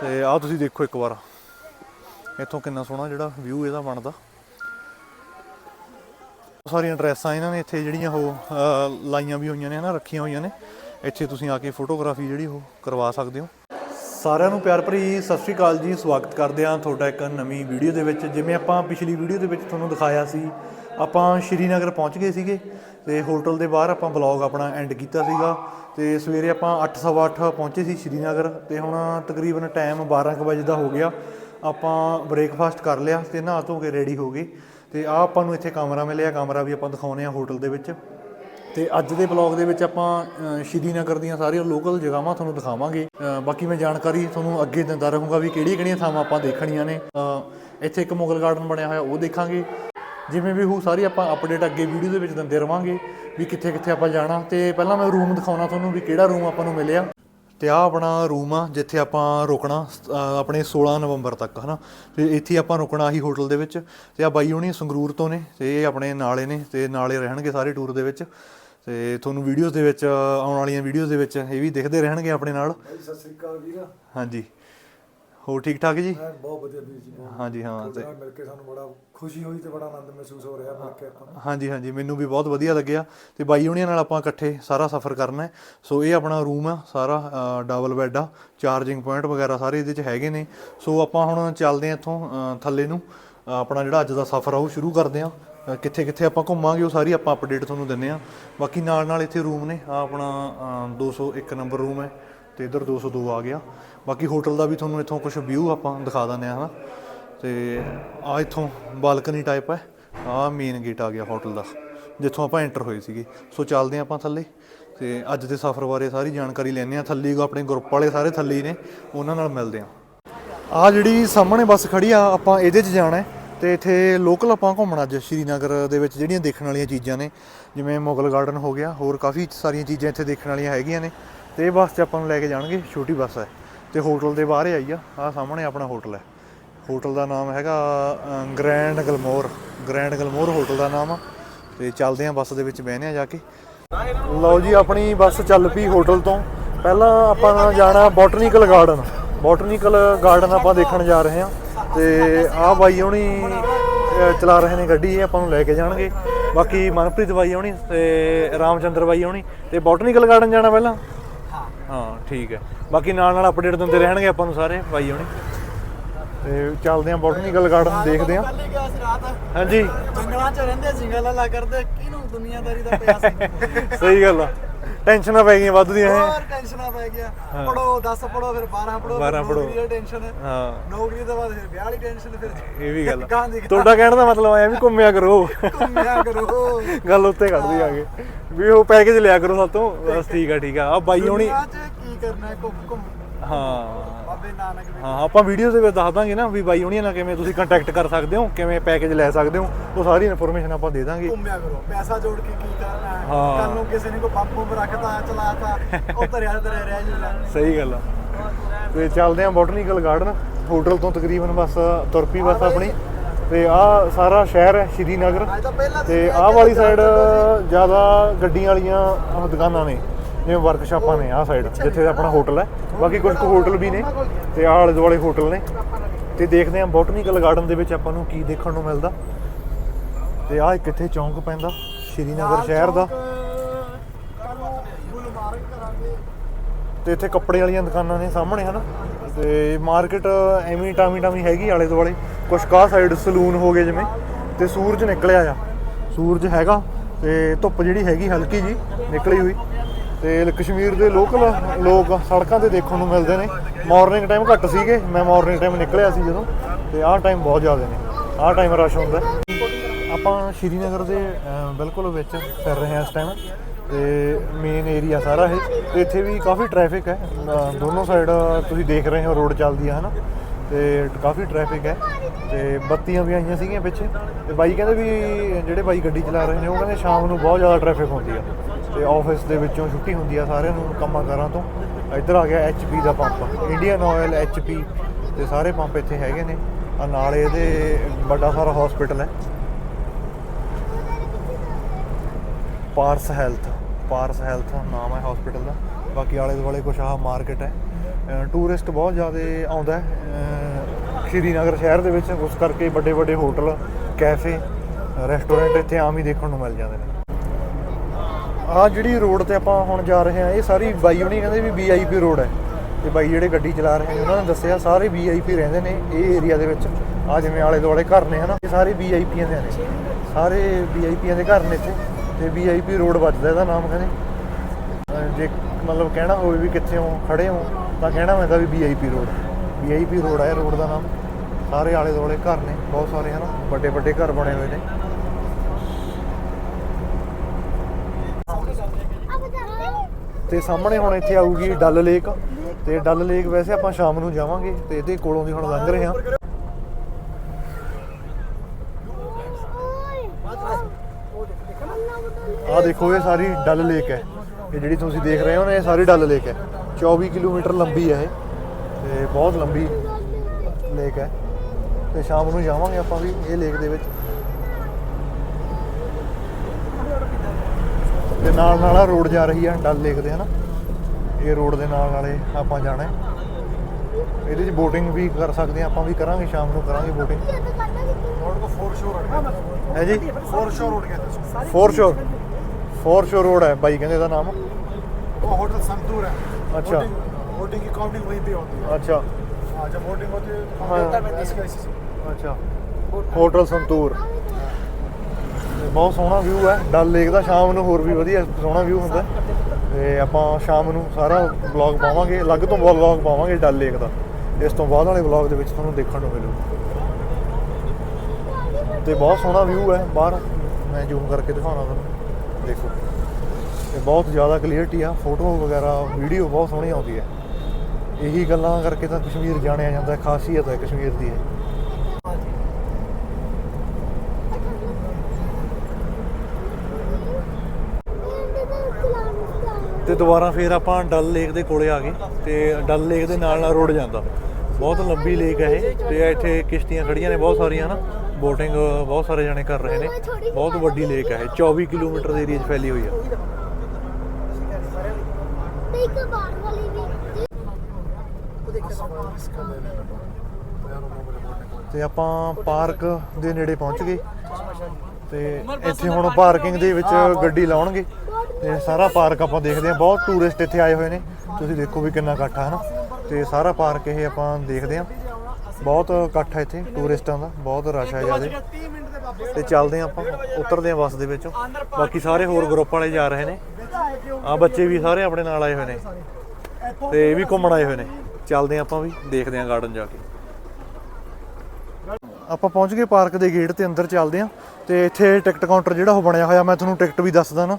ਤੇ ਆਹ ਤੁਸੀਂ ਦੇਖੋ ਇੱਕ ਵਾਰ। ਇੱਥੋਂ ਕਿੰਨਾ ਸੋਹਣਾ ਜਿਹੜਾ ਵਿਊ ਇਹਦਾ ਬਣਦਾ। ਸਾਰੀਆਂ ਡਰੈਸਾਂ ਇਹਨਾਂ ਨੇ ਇੱਥੇ ਜਿਹੜੀਆਂ ਉਹ ਲਾਈਆਂ ਵੀ ਹੋਈਆਂ ਨੇ, ਹਨਾ, ਰੱਖੀਆਂ ਹੋਈਆਂ ਨੇ। ਇੱਥੇ ਤੁਸੀਂ ਆ ਕੇ ਫੋਟੋਗ੍ਰਾਫੀ ਜਿਹੜੀ ਉਹ ਕਰਵਾ ਸਕਦੇ ਹੋ। ਸਾਰਿਆਂ ਨੂੰ ਪਿਆਰ ਭਰੀ ਸਤਿ ਸ਼੍ਰੀ ਅਕਾਲ ਜੀ, ਸਵਾਗਤ ਕਰਦੇ ਹਾਂ ਤੁਹਾਡਾ ਇੱਕ ਨਵੀਂ ਵੀਡੀਓ ਦੇ ਵਿੱਚ। ਜਿਵੇਂ ਆਪਾਂ ਪਿਛਲੀ ਵੀਡੀਓ ਦੇ ਵਿੱਚ ਤੁਹਾਨੂੰ ਦਿਖਾਇਆ ਸੀ ਆਪਾਂ ਸ਼੍ਰੀਨਗਰ ਪਹੁੰਚ ਗਏ ਸੀਗੇ ਤੇ ਹੋਟਲ ਦੇ ਬਾਹਰ ਆਪਾਂ ਵਲੌਗ ਆਪਣਾ ਐਂਡ ਕੀਤਾ ਸੀਗਾ ਤੇ ਸਵੇਰੇ ਆਪਾਂ 8:30 ਪਹੁੰਚੇ ਸੀ ਸ਼੍ਰੀਨਗਰ ਤੇ ਹੁਣ ਤਕਰੀਬਨ ਟਾਈਮ 12:00 ਵਜੇ ਦਾ ਹੋ ਗਿਆ। ਆਪਾਂ ਬ੍ਰੇਕਫਾਸਟ ਕਰ ਲਿਆ ਤੇ ਨਹਾ ਧੋ ਕੇ ਰੈਡੀ ਹੋ ਗਏ ਤੇ ਆ ਆਪਾਂ ਨੂੰ ਇੱਥੇ ਕਮਰਾ ਮਿਲਿਆ, ਕਮਰਾ ਵੀ ਆਪਾਂ ਦਿਖਾਉਨੇ ਆ ਹੋਟਲ ਦੇ ਵਿੱਚ। ਤੇ ਅੱਜ ਦੇ ਬਲੌਗ ਦੇ ਵਿੱਚ ਆਪਾਂ ਸ਼੍ਰੀਨਗਰ ਦੀਆਂ ਸਾਰੀਆਂ ਲੋਕਲ ਜਗ੍ਹਾਵਾਂ ਤੁਹਾਨੂੰ ਦਿਖਾਵਾਂਗੇ। ਬਾਕੀ ਮੈਂ ਜਾਣਕਾਰੀ ਤੁਹਾਨੂੰ ਅੱਗੇ ਦਿੰਦਾ ਰਹੂੰਗਾ ਵੀ ਕਿਹੜੀਆਂ ਕਿਹੜੀਆਂ ਥਾਵਾਂ ਆਪਾਂ ਦੇਖਣੀਆਂ ਨੇ। ਇੱਥੇ ਇੱਕ ਮੁਗਲ ਗਾਰਡਨ ਬਣਿਆ ਹੋਇਆ ਉਹ ਦੇਖਾਂਗੇ। ਜਿਵੇਂ ਵੀ ਹੋ ਸਾਰੀ ਆਪਾਂ ਅਪਡੇਟ ਅੱਗੇ ਵੀਡੀਓ ਦੇ ਵਿੱਚ ਦਿੰਦੇ ਰਵਾਂਗੇ ਵੀ ਕਿੱਥੇ ਕਿੱਥੇ ਆਪਾਂ ਜਾਣਾ। ਤੇ ਪਹਿਲਾਂ ਮੈਂ ਰੂਮ ਦਿਖਾਉਣਾ ਤੁਹਾਨੂੰ ਵੀ ਕਿਹੜਾ ਰੂਮ ਆਪਾਂ ਨੂੰ ਮਿਲਿਆ। ਤੇ ਆ ਆਪਣਾ ਰੂਮ ਆ ਜਿੱਥੇ ਆਪਾਂ ਰੁਕਣਾ ਆਪਣੇ 16 ਨਵੰਬਰ ਤੱਕ ਹਨਾ। ਤੇ ਇੱਥੇ ਆਪਾਂ ਰੁਕਣਾ ਹੀ ਹੋਟਲ ਦੇ ਵਿੱਚ। ਤੇ ਆ ਬਾਈ ਹੁਣੀ ਸੰਗਰੂਰ ਤੋਂ ਨੇ ਤੇ ਇਹ ਆਪਣੇ ਨਾਲੇ ਨੇ ਤੇ ਨਾਲੇ ਰਹਿਣਗੇ ਸਾਰੇ ਟੂਰ ਦੇ ਵਿੱਚ। ਤੇ ਤੁਹਾਨੂੰ ਵੀਡੀਓਜ਼ ਦੇ ਵਿੱਚ ਆਉਣ ਵਾਲੀਆਂ ਵੀਡੀਓਜ਼ ਦੇ ਵਿੱਚ ਇਹ ਵੀ ਦਿਖਦੇ ਰਹਿਣਗੇ ਆਪਣੇ ਨਾਲ। ਸਤਿ ਸ੍ਰੀ ਅਕਾਲ ਵੀਰ ਹਾਂਜੀ। ਹੋ ਠੀਕ ਠਾਕ ਜੀ? ਮੈਂ ਬਹੁਤ ਵਧੀਆ ਵੀਰ ਜੀ ਬਹੁਤ ਹਾਂਜੀ ਹਾਂ ਤੇ ਮਿਲ ਕੇ ਸਾਨੂੰ ਬੜਾ ਖੁਸ਼ੀ ਹੋਈ ਤੇ ਬੜਾ ਆਨੰਦ ਮਹਿਸੂਸ ਹੋ ਰਿਹਾ ਮਿਲ ਕੇ ਆਪਾਂ ਨੂੰ। ਹਾਂਜੀ ਹਾਂਜੀ ਮੈਨੂੰ ਵੀ ਬਹੁਤ ਵਧੀਆ ਲੱਗਿਆ ਤੇ ਬਾਈ ਹੁਣੀਆਂ ਨਾਲ ਆਪਾਂ ਇਕੱਠੇ ਸਾਰਾ ਸਫ਼ਰ ਕਰਨਾ ਹੈ। ਸੋ ਇਹ ਆਪਣਾ ਰੂਮ ਆ ਸਾਰਾ ਡਬਲ ਬੈੱਡ ਆ ਚਾਰਜਿੰਗ ਪੁਆਇੰਟ ਵਗੈਰਾ ਸਾਰੇ ਇਹਦੇ 'ਚ ਹੈਗੇ ਨੇ। ਸੋ ਆਪਾਂ ਹੁਣ ਚੱਲਦੇ ਹਾਂ ਇੱਥੋਂ ਅ, ਥੱਲੇ ਨੂੰ। ਅ, ਆਪਣਾ ਜਿਹੜਾ ਅੱਜ ਦਾ ਸਫ਼ਰ ਆ ਉਹ ਸ਼ੁਰੂ ਕਰਦੇ ਅ, ਕਿੱਥੇ ਕਿੱਥੇ ਆਪਾਂ ਘੁੰਮਾਂਗੇ ਉਹ ਸਾਰੀ ਆਪਾਂ ਅਪਡੇਟ ਤੁਹਾਨੂੰ ਦਿੰਨੇ ਆ ਬਾਕੀ ਨਾਲ ਨਾਲ ਇੱਥੇ ਰੂਮ ਨੇ ਆ ਆਪਣਾ ਅ, 201 ਨੰਬਰ ਰੂਮ ਹੈ ਤੇ ਇਧਰ 202 ਆ ਗਿਆ। ਬਾਕੀ ਹੋਟਲ ਦਾ ਵੀ ਤੁਹਾਨੂੰ ਇੱਥੋਂ ਕੁਝ ਵਿਊ ਆਪਾਂ ਦਿਖਾ ਦਿੰਦੇ ਆ ਹਨਾ? ਤੇ ਆ ਇੱਥੋਂ ਬਾਲਕਨੀ ਟਾਈਪ ਹੈ ਆ ਮੇਨ ਗੇਟ ਆ ਗਿਆ ਹੋਟਲ ਦਾ, ਜਿੱਥੋਂ ਆਪਾਂ ਐਂਟਰ ਹੋਏ ਸੀਗੇ। ਸੋ ਚੱਲਦੇ ਹਾਂ ਆਪਾਂ ਥੱਲੇ, ਤੇ ਅੱਜ ਦੇ ਸਫ਼ਰ ਬਾਰੇ ਸਾਰੀ ਜਾਣਕਾਰੀ ਲੈਣੇ ਆ ਥੱਲੇ ਕੋ ਆਪਣੇ ਗਰੁੱਪ ਵਾਲੇ ਸਾਰੇ ਥੱਲੇ ਨੇ, ਉਹਨਾਂ ਨਾਲ ਮਿਲਦੇ ਆ ਆ ਜਿਹੜੀ ਸਾਹਮਣੇ ਬੱਸ ਖੜੀ ਆ, ਆਪਾਂ ਇਹਦੇ 'ਚ ਜਾਣਾ ਹੈ, ਤੇ ਇੱਥੇ ਲੋਕਲ ਆਪਾਂ ਘੁੰਮਣਾ ਅੱਜ, ਸ਼੍ਰੀਨਗਰ ਦੇ ਵਿੱਚ ਜਿਹੜੀਆਂ ਦੇਖਣ ਵਾਲੀਆਂ ਚੀਜ਼ਾਂ ਨੇ, ਜਿਵੇਂ ਮੁਗਲ ਗਾਰਡਨ ਹੋ ਗਿਆ, ਹੋਰ ਕਾਫੀ ਸਾਰੀਆਂ ਚੀਜ਼ਾਂ ਇੱਥੇ ਦੇਖਣ ਵਾਲੀਆਂ ਹੈਗੀਆਂ ਨੇ, ਤੇ ਇਹ ਬੱਸ 'ਚ ਆਪਾਂ ਨੂੰ ਲੈ ਕੇ ਜਾਣਗੇ, ਛੋਟੀ ਬੱਸ ਹੈ। ਤੇ ਹੋਟਲ ਦੇ ਬਾਹਰ ਹੀ ਆਈ ਆ ਆ ਸਾਹਮਣੇ ਆਪਣਾ ਹੋਟਲ ਹੈ। ਹੋਟਲ ਦਾ ਨਾਮ ਹੈਗਾ Grand Glamour Grand Glamour hotel ਦਾ ਨਾਮ ਆ। ਤੇ ਚੱਲਦੇ ਆਂ ਬੱਸ ਦੇ ਵਿੱਚ ਬਹਿਨੇ ਆ ਜਾ ਕੇ। ਲਓ ਜੀ, ਆਪਣੀ ਬੱਸ ਚੱਲ ਪਈ ਹੋਟਲ ਤੋਂ। ਪਹਿਲਾਂ ਆਪਾਂ ਜਾਣਾ ਬੋਟਨੀਕਲ ਗਾਰਡਨ। ਬੋਟਨੀਕਲ ਗਾਰਡਨ ਆਪਾਂ ਦੇਖਣ ਜਾ ਰਹੇ ਹਾਂ। ਤੇ ਆਹ ਬਾਈ ਹੁਣੀ ਚਲਾ ਰਹੇ ਨੇ ਗੱਡੀ, ਇਹ ਆਪਾਂ ਨੂੰ ਲੈ ਕੇ ਜਾਣਗੇ। ਬਾਕੀ ਮਨਪ੍ਰੀਤ ਬਾਈ ਹੁਣੀ ਤੇ ਰਾਮਚੰਦਰ ਬਾਈ ਹੁਣੀ। ਤੇ ਬੋਟਨੀਕਲ ਗਾਰਡਨ ਜਾਣਾ ਪਹਿਲਾਂ? ਹਾਂ ਠੀਕ ਹੈ। ਬਾਕੀ ਨਾਲ ਨਾਲ ਅਪਡੇਟ ਦਿੰਦੇ ਰਹਿਣਗੇ ਆਪਾਂ ਨੂੰ ਸਾਰੇ ਬਾਈ ਹੁਣੀ। ਤੇ ਚੱਲਦੇ ਆਂ ਬੋਟਨੀਕਲ ਗਾਰਡਨ ਦੇਖਦੇ ਆਂ ਕੱਲ ਗਿਆ ਸੀ ਰਾਤ। ਹਾਂਜੀ। ਜੰਗਲਾਂ 'ਚ ਰਹਿੰਦੇ ਸੀ ਗੱਲਾਂ ਲਾ ਕਰਦੇ ਕਿਹਨੂੰ ਦੁਨੀਆਦਾਰੀ ਦਾ ਪਿਆ ਸੀ ਸਹੀ ਗੱਲ ਆ। ਟੈਨਸ਼ਨਾਂ ਪੈ ਗਈਆਂ ਵੱਧ ਦੀਆਂ ਹੈ। ਹੋਰ ਟੈਨਸ਼ਨਾਂ ਪੈ ਗਿਆ ਪੜੋ 10 ਪੜੋ ਫਿਰ 12 ਪੜੋ 12 ਪੜ੍ਹੋ। ਨੌਕਰੀ ਦੀ ਟੈਨਸ਼ਨ ਹਾਂ। ਨੌਕਰੀ ਤੋਂ ਬਾਅਦ ਫਿਰ ਵਿਆਹ ਵਾਲੀ ਟੈਨਸ਼ਨ ਫਿਰ ਇਹ ਵੀ ਗੱਲ ਤੁਹਾਡਾ ਕਹਿਣ ਦਾ ਮਤਲਬ ਆਇਆ ਵੀ ਘੁੰਮਿਆ ਕਰੋ। ਘੁੰਮਿਆ ਕਰੋ। ਗੱਲ ਉੱਤੇ ਕੱਢਦੀ ਆ ਕੇ। ਵੀ ਉਹ ਪੈਕੇਜ ਲਿਆ ਕਰੋ ਸਭ ਤੋਂ ਬਸ ਠੀਕ ਆ ਠੀਕ ਆ। ਆ ਬਾਈ ਹੋਣੀ ਕੀ ਕਰਨਾ ਹੈ ਘੁੰਮ ਘੁੰਮ। ਹਾਂ। ਹਾਂ ਆਪਾਂ ਵੀਡੀਓ ਦੇ ਵਿੱਚ ਦੱਸ ਦਾਂਗੇ ਨਾ ਵੀ ਬਾਈ ਹੋਣੀ ਨਾਲ ਕਿਵੇਂ ਤੁਸੀਂ ਕੰਟੈਕਟ ਕਰ ਸਕਦੇ ਹੋ ਕਿਵੇਂ ਪੈਕੇਜ ਲੈ ਸਕਦੇ ਹੋ ਉਹ ਸਾਰੀ ਇਨਫੋਰਮੇਸ਼ਨ ਆਪਾਂ ਦੇ ਦਾਂਗੇ। ਘੁੰਮਿਆ ਕਰੋ ਪੈਸਾ ਜੋੜ ਕੇ ਕੀ ਕਰਨਾ ਹੈ। ਕੱਲ ਨੂੰ ਕਿਸੇ ਨੇ ਕੋਈ ਪੰਪ ਪੰਪ ਰੱਖਤਾ ਚਲਾਤਾ ਉਹ ਤਰਿਆ ਤਰਿਆ ਰਹਿ ਜੂਗਾ ਸਹੀ ਗੱਲ ਆ। ਤੇ ਚੱਲਦੇ ਆਂ ਬੋਟਨੀਕਲ ਗਾਰਡਨ ਹੋਟਲ ਤੋਂ ਤਕਰੀਬਨ ਬਸ ਤੁਰ ਪਈ ਬਸ ਆਪਣੀ। ਤੇ ਆ ਸਾਰਾ ਸ਼ਹਿਰ ਹੈ ਸ਼੍ਰੀਨਗਰ। ਅੱਜ ਤਾਂ ਆਹ ਵਾਲੀ ਸਾਈਡ ਜ਼ਿਆਦਾ ਗੱਡੀਆਂ ਵਾਲੀਆਂ ਦੁਕਾਨਾਂ ਨੇ। ਜਿਵੇਂ ਵਰਕਸ਼ਾਪਾਂ ਨੇ ਆਹ ਸਾਈਡ ਜਿੱਥੇ ਆਪਣਾ ਹੋਟਲ ਹੈ। ਬਾਕੀ ਕੁਝ ਕੁ ਹੋਟਲ ਵੀ ਨੇ ਤੇ ਆਲੇ ਦੁਆਲੇ ਹੋਟਲ ਨੇ। ਤੇ ਦੇਖਦੇ ਆਂ ਬੋਟਨੀਕਲ ਗਾਰਡਨ ਦੇ ਵਿੱਚ ਆਪਾਂ ਨੂੰ ਕੀ ਦੇਖਣ ਨੂੰ ਮਿਲਦਾ। ਤੇ ਆਹ ਇੱਕ ਇੱਥੇ ਚੌਂਕ ਪੈਂਦਾ ਸ਼੍ਰੀਨਗਰ ਸ਼ਹਿਰ ਦਾ। ਤੇ ਇੱਥੇ ਕੱਪੜੇ ਵਾਲੀਆਂ ਦੁਕਾਨਾਂ ਨੇ ਸਾਹਮਣੇ ਹਨ? ਤੇ ਮਾਰਕੀਟ ਐਵੇਂ ਟਾਮੀ ਟਾਮੀ ਹੈਗੀ ਆਲੇ ਦੁਆਲੇ। ਕੁਛ ਕਾ ਸਾਈਡ ਸਲੂਨ ਹੋ ਗਏ ਜਿਵੇਂ। ਤੇ ਸੂਰਜ ਨਿਕਲਿਆ ਆ। ਸੂਰਜ ਹੈਗਾ ਤੇ ਧੁੱਪ ਜਿਹੜੀ ਹੈਗੀ ਹਲਕੀ ਜੀ ਨਿਕਲੀ ਹੋਈ। ਤੇ ਕਸ਼ਮੀਰ ਦੇ ਲੋਕਲ ਲੋਕ ਸੜਕਾਂ ਤੇ ਦੇਖਣ ਨੂੰ ਮਿਲਦੇ ਨੇ। ਮਾਰਨਿੰਗ ਟਾਈਮ ਘੱਟ ਸੀਗੇ, ਮੈਂ ਮਾਰਨਿੰਗ ਟਾਈਮ ਨਿਕਲਿਆ ਸੀ ਜਦੋਂ, ਤੇ ਆਹ ਟਾਈਮ ਬਹੁਤ ਜ਼ਿਆਦਾ ਨੇ। ਆਹ ਟਾਈਮ ਰਸ਼ ਹੁੰਦਾ। ਆਪਾਂ ਸ਼੍ਰੀਨਗਰ ਦੇ ਬਿਲਕੁਲ ਵਿੱਚ ਫਿਰ ਰਹੇ ਹਾਂ ਇਸ ਟਾਈਮ ਤੇ ਮੇਨ ਏਰੀਆ ਸਾਰਾ ਇਹ। ਤੇ ਇੱਥੇ ਵੀ ਕਾਫੀ ਟ੍ਰੈਫਿਕ ਹੈ। ਦੋਨੋਂ ਸਾਈਡ ਤੁਸੀਂ ਦੇਖ ਰਹੇ ਹੋ ਰੋਡ ਚੱਲਦੀ ਹੈ ਹਨਾ? ਤੇ ਕਾਫੀ ਟ੍ਰੈਫਿਕ ਹੈ। ਤੇ ਬੱਤੀਆਂ ਵੀ ਆਈਆਂ ਸੀਗੀਆਂ ਪਿੱਛੇ। ਤੇ ਬਾਈ ਕਹਿੰਦੇ ਵੀ ਜਿਹੜੇ ਬਾਈ ਗੱਡੀ ਚਲਾ ਰਹੇ ਨੇ, ਉਹ ਕਹਿੰਦੇ ਸ਼ਾਮ ਨੂੰ ਬਹੁਤ ਜ਼ਿਆਦਾ ਟ੍ਰੈਫਿਕ ਹੁੰਦੀ ਆ। ਤੇ ਆਫਿਸ ਦੇ ਵਿੱਚੋਂ ਛੁੱਟੀ ਹੁੰਦੀ ਆ ਸਾਰਿਆਂ ਨੂੰ ਕੰਮਾਂ ਕਾਰਾਂ ਤੋਂ। ਇੱਧਰ ਆ ਗਿਆ ਐਚਪੀ ਦਾ ਪੰਪ। ਇੰਡੀਅਨ ਆਇਲ ਐਚਪੀ ਤੇ ਸਾਰੇ ਪੰਪ ਇੱਥੇ ਹੈਗੇ ਨੇ। ਆ ਨਾਲ ਇਹਦੇ ਵੱਡਾ ਸਾਰਾ ਹਸਪੀਟਲ ਹੈ। ਪਾਰਸ ਹੈਲਥ ਪਾਰਸ ਹੈਲਥ ਨਾਮ ਹੈ ਹਸਪੀਟਲ ਦਾ। ਬਾਕੀ ਆਲੇ ਦੁਆਲੇ ਕੁਛ ਆਹ ਮਾਰਕੀਟ ਹੈ। ਟੂਰਿਸਟ ਬਹੁਤ ਜ਼ਿਆਦਾ ਆਉਂਦਾ ਸ਼੍ਰੀਨਗਰ ਸ਼ਹਿਰ ਦੇ ਵਿੱਚ ਉਸ ਕਰਕੇ ਵੱਡੇ ਵੱਡੇ ਹੋਟਲ ਕੈਫੇ ਰੈਸਟੋਰੈਂਟ ਇੱਥੇ ਆਮ ਹੀ ਦੇਖਣ ਨੂੰ ਮਿਲ ਜਾਂਦੇ ਨੇ। ਆ ਜਿਹੜੀ ਰੋਡ ਤੇ ਆਪਾਂ ਹੁਣ ਜਾ ਰਹੇ ਹਾਂ, ਇਹ ਸਾਰੀ ਬਾਈ ਹੁਣੀ ਕਹਿੰਦੇ ਵੀ ਵੀਆਈਪੀ ਰੋਡ ਹੈ। ਤੇ ਬਾਈ ਜਿਹੜੇ ਗੱਡੀ ਚਲਾ ਰਹੇ ਨੇ, ਉਹਨਾਂ ਨੇ ਦੱਸਿਆ ਸਾਰੇ ਵੀਆਈਪੀ ਰਹਿੰਦੇ ਨੇ ਇਹ ਏਰੀਆ ਦੇ ਵਿੱਚ। ਆ ਜਿਵੇਂ ਆਲੇ ਦੁਆਲੇ ਘਰ ਨੇ, ਹਨਾ? ਇਹ ਸਾਰੇ ਵੀਆਈਪੀਆਂ ਦੇ ਨੇ। ਸਾਰੇ ਵੀਆਈਪੀਆਂ ਦੇ ਘਰ ਨੇ ਇੱਥੇ। ਤੇ ਵੀਆਈਪੀ ਰੋਡ ਵੱਜਦਾ ਇਹਦਾ ਨਾਮ ਕਹਿੰਦੇ। ਜੇ ਮਤਲਬ ਕਹਿਣਾ ਹੋਵੇ ਵੀ ਕਿੱਥੇ ਹੋ ਖੜੇ ਹੋ, ਤਾਂ ਕਹਿਣਾ ਪੈਂਦਾ ਵੀ ਵੀਆਈਪੀ ਰੋਡ ਵੀਆਈਪੀ ਰੋਡ ਹੈ, ਰੋਡ ਦਾ ਨਾਮ। ਸਾਰੇ ਆਲੇ ਦੁਆਲੇ ਘਰ ਨੇ, ਬਹੁਤ ਸਾਰੇ, ਹਨਾ? ਵੱਡੇ ਵੱਡੇ ਘਰ ਬਣੇ ਹੋਏ ਨੇ। ਤੇ ਸਾਹਮਣੇ ਹੁਣ ਇੱਥੇ ਆਊਗੀ ਡੱਲ ਲੇਕ। ਤੇ ਡੱਲ ਲੇਕ ਵੈਸੇ ਆਪਾਂ ਸ਼ਾਮ ਨੂੰ ਜਾਵਾਂਗੇ ਤੇ ਇਹਦੇ ਕੋਲੋਂ ਦੀ ਹੁਣ ਲੰਘ ਰਹੇ ਹਾਂ। ਆ ਦੇਖੋ ਇਹ ਸਾਰੀ ਡੱਲ ਲੇਕ ਹੈ। ਇਹ ਜਿਹੜੀ ਤੁਸੀਂ ਦੇਖ ਰਹੇ ਹੋ ਨਾ, ਇਹ ਸਾਰੀ ਡੱਲ ਲੇਕ ਹੈ। 24 ਕਿਲੋਮੀਟਰ ਲੰਬੀ ਹੈ ਇਹ। ਤੇ ਬਹੁਤ ਲੰਬੀ ਲੇਕ ਹੈ। ਤੇ ਸ਼ਾਮ ਨੂੰ ਜਾਵਾਂਗੇ ਆਪਾਂ ਵੀ ਇਹ ਲੇਕ ਦੇ ਵਿੱਚ। ਤੇ ਨਾਲ ਨਾਲ ਆ ਰੋਡ ਜਾ ਰਹੀ ਹੈ ਡੱਲ ਲੇਕ ਦੇ ਹਨਾ ਇਹ ਰੋਡ ਦੇ ਨਾਲ ਨਾਲੇ ਆਪਾਂ ਜਾਣਾ ਹੈ ਇਹਦੇ 'ਚ ਬੋਟਿੰਗ ਵੀ ਕਰ ਸਕਦੇ ਹਾਂ ਆਪਾਂ ਵੀ ਕਰਾਂਗੇ ਸ਼ਾਮ ਨੂੰ ਕਰਾਂਗੇ ਬੋਟਿੰਗ रोड को फोर शोर रोड ਹੈ ਜੀ फोर शोर रोड कहते हैं उसको। Foreshore foreshore road ਹੈ ਬਾਈ ਕਹਿੰਦੇ ਦਾ ਨਾਮ वो होटल संतूर है अच्छा। बोटिंग की काउंटिंग वहीं पे होती है ਅੱਛਾ हाँ जब बोटिंग होती है तो हाँ। काउंटिंग ऐसी ऐसी ਬਹੁਤ ਸੋਹਣਾ ਵਿਊ ਹੈ। ਡਲ ਲੇਕ ਦਾ ਸ਼ਾਮ ਨੂੰ ਹੋਰ ਵੀ ਵਧੀਆ ਸੋਹਣਾ ਵਿਊ ਹੁੰਦਾ। ਤੇ ਆਪਾਂ ਸ਼ਾਮ ਨੂੰ ਸਾਰਾ ਵਲੌਗ ਪਾਵਾਂਗੇ। ਅਲੱਗ ਤੋਂ ਵਲੌਗ ਪਾਵਾਂਗੇ ਡਲ ਲੇਕ ਦਾ। ਇਸ ਤੋਂ ਬਾਅਦ ਵਾਲੇ ਵਲੌਗ ਦੇ ਵਿੱਚ ਤੁਹਾਨੂੰ ਦੇਖਣ ਨੂੰ ਮਿਲੂ। ਤੇ ਬਹੁਤ ਸੋਹਣਾ ਵਿਊ ਹੈ ਬਾਹਰ। ਮੈਂ ਜ਼ੂਮ ਕਰਕੇ ਦਿਖਾਉਣਾ ਤੁਹਾਨੂੰ। ਦੇਖੋ। ਤੇ ਬਹੁਤ ਜ਼ਿਆਦਾ ਕਲੀਅਰਟੀ ਆ। ਫੋਟੋ ਵਗੈਰਾ ਵੀਡੀਓ ਬਹੁਤ ਸੋਹਣੀ ਆਉਂਦੀ ਹੈ। ਇਹੀ ਗੱਲਾਂ ਕਰਕੇ ਤਾਂ ਕਸ਼ਮੀਰ ਜਾਣਿਆ ਜਾਂਦਾ। ਖਾਸੀਅਤ ਹੈ ਕਸ਼ਮੀਰ ਦੀ ਇਹ। ਦੁਬਾਰਾ ਫੇਰ ਆਪਾਂ ਡਲ ਲੇਕ ਦੇ ਕੋਲੇ ਆ ਗਏ ਤੇ ਡਲ ਲੇਕ ਦੇ ਨਾਲ ਨਾਲ ਰੋਡ ਜਾਂਦਾ। ਬਹੁਤ ਲੰਬੀ ਲੇਕ ਹੈ ਇਹ ਤੇ ਇੱਥੇ ਕਿਸ਼ਤੀਆਂ ਖੜੀਆਂ ਨੇ ਬਹੁਤ ਸਾਰੀਆਂ ਨਾ ਬੋਟਿੰਗ ਬਹੁਤ ਸਾਰੇ ਜਣੇ ਕਰ ਰਹੇ ਨੇ। ਬਹੁਤ ਵੱਡੀ ਲੇਕ ਹੈ ਇਹ। 24 ਕਿਲੋਮੀਟਰ ਦੇ ਏਰੀਆ 'ਚ ਫੈਲੀ ਹੋਈ ਹੈ ਇੱਕ ਬਾਰ ਵਾਲੀ ਵੀ ਤੇ ਆਪਾਂ ਪਾਰਕ ਦੇ ਨੇੜੇ ਪਹੁੰਚ ਗਏ। ਤੇ ਇੱਥੇ ਹੁਣ ਪਾਰਕਿੰਗ ਦੇ ਵਿੱਚ ਗੱਡੀ ਲਾਉਣਗੇ। ਤੇ ਸਾਰਾ ਪਾਰਕ ਆਪਾਂ ਦੇਖਦੇ ਹਾਂ। ਬਹੁਤ ਟੂਰਿਸਟ ਇੱਥੇ ਆਏ ਹੋਏ ਨੇ। ਤੁਸੀਂ ਦੇਖੋ ਵੀ ਕਿੰਨਾ ਇਕੱਠ ਹੈ ਨਾ ਤੇ ਸਾਰਾ ਪਾਰਕ ਇਹ ਆਪਾਂ ਦੇਖਦੇ ਹਾਂ। ਬਹੁਤ ਇਕੱਠ ਹੈ ਇੱਥੇ ਟੂਰਿਸਟਾਂ ਦਾ। ਬਹੁਤ ਰਸ਼ ਹੈ ਜ਼ਿਆਦਾ। 30 ਤੇ ਚੱਲਦੇ ਹਾਂ ਆਪਾਂ, ਉਤਰਦੇ ਹਾਂ ਬੱਸ ਦੇ ਵਿੱਚੋਂ। ਬਾਕੀ ਸਾਰੇ ਹੋਰ ਗਰੁੱਪ ਵਾਲੇ ਜਾ ਰਹੇ ਨੇ। ਆ ਬੱਚੇ ਵੀ ਸਾਰੇ ਆਪਣੇ ਨਾਲ ਆਏ ਹੋਏ ਨੇ। ਤੇ ਇਹ ਵੀ ਘੁੰਮਣ ਆਏ ਹੋਏ ਨੇ। ਚੱਲਦੇ ਹਾਂ ਆਪਾਂ ਵੀ, ਦੇਖਦੇ ਹਾਂ ਗਾਰਡਨ ਜਾ ਕੇ। ਆਪਾਂ ਪਹੁੰਚ ਗਏ ਪਾਰਕ ਦੇ ਗੇਟ ਤੇ, ਅੰਦਰ ਚੱਲਦੇ ਹਾਂ। ਤੇ ਇੱਥੇ ਟਿਕਟ ਕਾਊਂਟਰ ਜਿਹੜਾ ਉਹ ਬਣਿਆ ਹੋਇਆ, ਮੈਂ ਤੁਹਾਨੂੰ ਟਿਕਟ ਵੀ ਦੱਸਦਾ ਨਾ।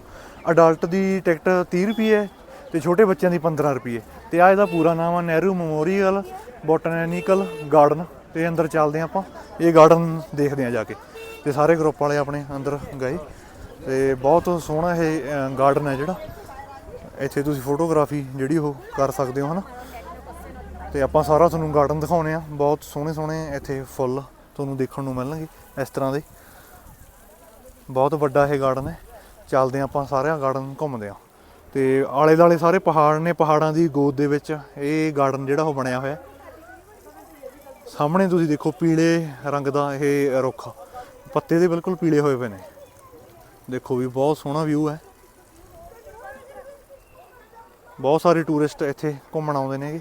ਅਡਲਟ ਦੀ ਟਿਕਟ 30 ਰੁਪਏ ਹੈ ਤੇ ਛੋਟੇ ਬੱਚਿਆਂ ਦੀ 15 ਰੁਪਏ ਤੇ ਆ ਇਹਦਾ ਪੂਰਾ ਨਾਮ ਆ, ਨਹਿਰੂ ਮੈਮੋਰੀਅਲ ਬੋਟੈਨੀਕਲ ਗਾਰਡਨ। ਤੇ ਅੰਦਰ ਚੱਲਦੇ ਹਾਂ ਆਪਾਂ। ਇਹ ਗਾਰਡਨ ਦੇਖਦੇ ਹਾਂ ਜਾ ਕੇ। ਤੇ ਸਾਰੇ ਗਰੁੱਪ ਵਾਲੇ ਆਪਣੇ ਅੰਦਰ ਗਏ। ਤੇ ਬਹੁਤ ਸੋਹਣਾ ਇਹ ਗਾਰਡਨ ਹੈ ਜਿਹੜਾ। ਇੱਥੇ ਤੁਸੀਂ ਫੋਟੋਗ੍ਰਾਫੀ ਜਿਹੜੀ ਉਹ ਕਰ ਸਕਦੇ ਹੋ, ਹਨਾ? ਤੇ ਆਪਾਂ ਸਾਰਾ ਤੁਹਾਨੂੰ ਗਾਰਡਨ ਦਿਖਾਉਨੇ ਆ। ਬਹੁਤ ਸੋਹਣੇ ਸੋਹਣੇ ਇੱਥੇ ਫੁੱਲ ਤੁਹਾਨੂੰ ਦੇਖਣ ਨੂੰ ਮਿਲਣਗੇ ਇਸ ਤਰ੍ਹਾਂ ਦੇ। ਬਹੁਤ ਵੱਡਾ ਇਹ ਗਾਰਡਨ ਹੈ। ਚੱਲਦੇ ਹਾਂ ਆਪਾਂ ਸਾਰਿਆਂ ਗਾਰਡਨ ਘੁੰਮਦੇ ਆ ਤੇ ਆਲੇ ਦਾਲੇ ਸਾਰੇ ਪਹਾੜ ਨੇ, ਪਹਾੜਾਂ ਦੀ ਗੋਦ ਦੇ ਵਿੱਚ ਇਹ ਗਾਰਡਨ ਜਿਹੜਾ ਉਹ ਬਣਿਆ ਹੋਇਆ। ਸਾਹਮਣੇ ਤੁਸੀਂ ਦੇਖੋ ਪੀਲੇ ਰੰਗ ਦਾ ਇਹ ਰੁੱਖ। ਪੱਤੇ ਦੇ ਬਿਲਕੁਲ ਪੀਲੇ ਹੋਏ ਪਏ ਨੇ। ਦੇਖੋ ਵੀ ਬਹੁਤ ਸੋਹਣਾ ਵਿਊ ਹੈ। ਬਹੁਤ ਸਾਰੇ ਟੂਰਿਸਟ ਇੱਥੇ ਘੁੰਮਣ ਆਉਂਦੇ ਨੇ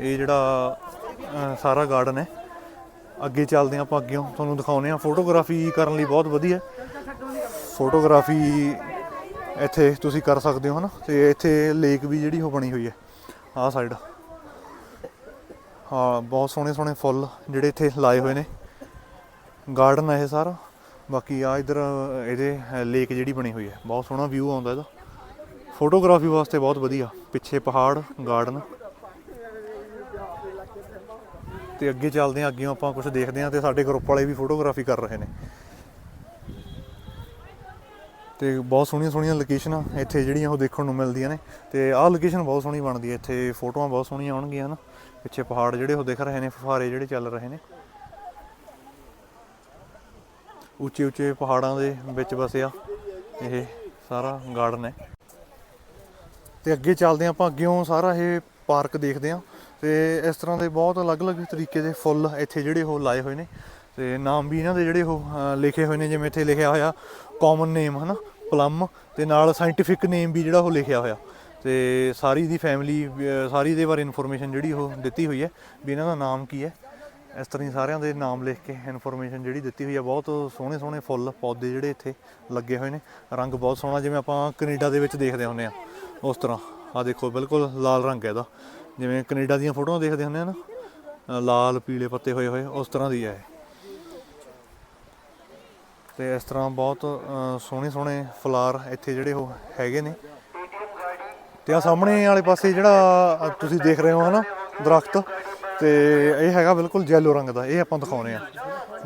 ਇਹ ਜਿਹੜਾ ਸਾਰਾ ਗਾਰਡਨ ਹੈ। ਅੱਗੇ ਚੱਲਦੇ ਹਾਂ ਆਪਾਂ ਅੱਗੇ ਤੁਹਾਨੂੰ ਦਿਖਾਉਂਦੇ ਹਾਂ। ਫੋਟੋਗ੍ਰਾਫੀ ਕਰਨ ਲਈ ਬਹੁਤ ਵਧੀਆ। ਫੋਟੋਗ੍ਰਾਫੀ ਇੱਥੇ ਤੁਸੀਂ ਕਰ ਸਕਦੇ ਹੋ ਹਨਾ, ਤੇ ਇੱਥੇ ਲੇਕ ਵੀ ਜਿਹੜੀ ਉਹ ਬਣੀ ਹੋਈ ਹੈ, ਆਹ ਸਾਈਡ ਹਾਂ, ਬਹੁਤ ਸੋਹਣੇ ਸੋਹਣੇ ਫੁੱਲ ਜਿਹੜੇ ਇੱਥੇ ਲਾਏ ਹੋਏ ਨੇ। ਗਾਰਡਨ ਹੈ ਇਹ ਸਾਰਾ। ਬਾਕੀ ਆ ਇਧਰ ਇਹਦੇ ਲੇਕ ਜਿਹੜੀ ਬਣੀ ਹੋਈ ਹੈ, ਬਹੁਤ ਸੋਹਣਾ ਵਿਊ ਆਉਂਦਾ ਇਹਦਾ। ਫੋਟੋਗ੍ਰਾਫੀ ਵਾਸਤੇ ਬਹੁਤ ਵਧੀਆ। ਪਿੱਛੇ ਪਹਾੜ ਗਾਰਡਨ ਤੇ ਅੱਗੇ ਚੱਲਦੇ ਹਾਂ ਅੱਗੇ ਆਪਾਂ ਕੁਝ ਦੇਖਦੇ ਹਾਂ ਤੇ ਸਾਡੇ ਗਰੁੱਪ ਵਾਲੇ ਵੀ ਫੋਟੋਗ੍ਰਾਫੀ ਕਰ ਰਹੇ ਨੇ। ਤੇ ਬਹੁਤ ਸੋਹਣੀਆਂ ਸੋਹਣੀਆਂ ਲੋਕੇਸ਼ਨਾਂ ਇੱਥੇ ਜਿਹੜੀਆਂ ਉਹ ਦੇਖਣ ਨੂੰ ਮਿਲਦੀਆਂ ਨੇ। ਤੇ ਆਹ ਲੋਕੇਸ਼ਨ ਬਹੁਤ ਸੋਹਣੀ ਬਣਦੀ ਹੈ, ਇੱਥੇ ਫੋਟੋਆਂ ਬਹੁਤ ਸੋਹਣੀਆਂ ਆਉਣਗੀਆਂ ਨਾ। ਪਿੱਛੇ ਪਹਾੜ ਜਿਹੜੇ ਉਹ ਦਿਖ ਰਹੇ ਨੇ, ਫੁਹਾਰੇ ਜਿਹੜੇ ਚੱਲ ਰਹੇ ਨੇ। ਉੱਚੇ ਉੱਚੇ ਪਹਾੜਾਂ ਦੇ ਵਿੱਚ ਵਸਿਆ ਇਹ ਸਾਰਾ ਗਾਰਡਨ ਹੈ। ਤੇ ਅੱਗੇ ਚੱਲਦੇ ਹਾਂ ਆਪਾਂ ਅੱਗੇੋਂ ਸਾਰਾ ਇਹ ਪਾਰਕ ਦੇਖਦੇ ਹਾਂ। ਤੇ ਇਸ ਤਰ੍ਹਾਂ ਦੇ ਬਹੁਤ ਅਲੱਗ-ਅਲੱਗ ਤਰੀਕੇ ਦੇ ਫੁੱਲ ਇੱਥੇ ਜਿਹੜੇ ਉਹ ਲਾਏ ਹੋਏ ਨੇ। ਤੇ ਨਾਮ ਵੀ ਇਹਨਾਂ ਦੇ ਜਿਹੜੇ ਉਹ ਲਿਖੇ ਹੋਏ ਨੇ, ਜਿਵੇਂ ਇੱਥੇ ਲਿਖਿਆ ਹੋਇਆ ਕਾਮਨ ਨੇਮ ਹਨਾ? ਪਲਮ ਤੇ ਨਾਲ ਸਾਇੰਟੀਫਿਕ ਨੇਮ ਵੀ ਜਿਹੜਾ ਉਹ ਲਿਖਿਆ ਹੋਇਆ। ਤੇ ਸਾਰੀ ਦੀ ਫੈਮਿਲੀ ਸਾਰੀ ਦੇ ਬਾਰੇ ਇਨਫੋਰਮੇਸ਼ਨ ਜਿਹੜੀ ਉਹ ਦਿੱਤੀ ਹੋਈ ਹੈ ਵੀ ਇਹਨਾਂ ਦਾ ਨਾਮ ਕੀ ਹੈ। ਇਸ ਤਰ੍ਹਾਂ ਹੀ ਸਾਰਿਆਂ ਦੇ ਨਾਮ ਲਿਖ ਕੇ ਇਨਫੋਰਮੇਸ਼ਨ ਜਿਹੜੀ ਦਿੱਤੀ ਹੋਈ ਹੈ। ਬਹੁਤ ਸੋਹਣੇ ਸੋਹਣੇ ਫੁੱਲ, ਪੌਦੇ ਜਿਹੜੇ ਇੱਥੇ ਲੱਗੇ ਹੋਏ ਨੇ। ਰੰਗ ਬਹੁਤ ਸੋਹਣਾ, ਜਿਵੇਂ ਆਪਾਂ ਕੈਨੇਡਾ ਦੇ ਵਿੱਚ ਦੇਖਦੇ ਹੁੰਦੇ ਆ ਉਸ ਤਰ੍ਹਾਂ। ਆ ਦੇਖੋ, ਬਿਲਕੁਲ ਲਾਲ ਰੰਗ ਹੈ ਇਹਦਾ। ਜਿਵੇਂ ਕੈਨੇਡਾ ਦੀਆਂ ਫੋਟੋਆਂ ਦੇਖਦੇ ਹੁੰਦੇ ਆ ਨਾ। ਲਾਲ, ਪੀਲੇ ਪੱਤੇ ਹੋਏ ਹੋਏ, ਉਸ ਤਰ੍ਹਾਂ ਦੀ ਹੈ ਤੇ ਇਸ ਤਰ੍ਹਾਂ ਬਹੁਤ ਸੋਹਣੇ ਸੋਹਣੇ ਫਲਾਰ ਇੱਥੇ ਜਿਹੜੇ ਉਹ ਹੈਗੇ ਨੇ। ਤੇ ਆ ਸਾਹਮਣੇ ਵਾਲੇ ਪਾਸੇ ਜਿਹੜਾ ਤੁਸੀਂ ਦੇਖ ਰਹੇ ਹੋ ਹਨਾ, ਦਰਖਤ, ਤੇ ਇਹ ਹੈਗਾ ਬਿਲਕੁਲ ਜੈਲੋ ਰੰਗ ਦਾ, ਇਹ ਆਪਾਂ ਦਿਖਾਉਨੇ ਆ।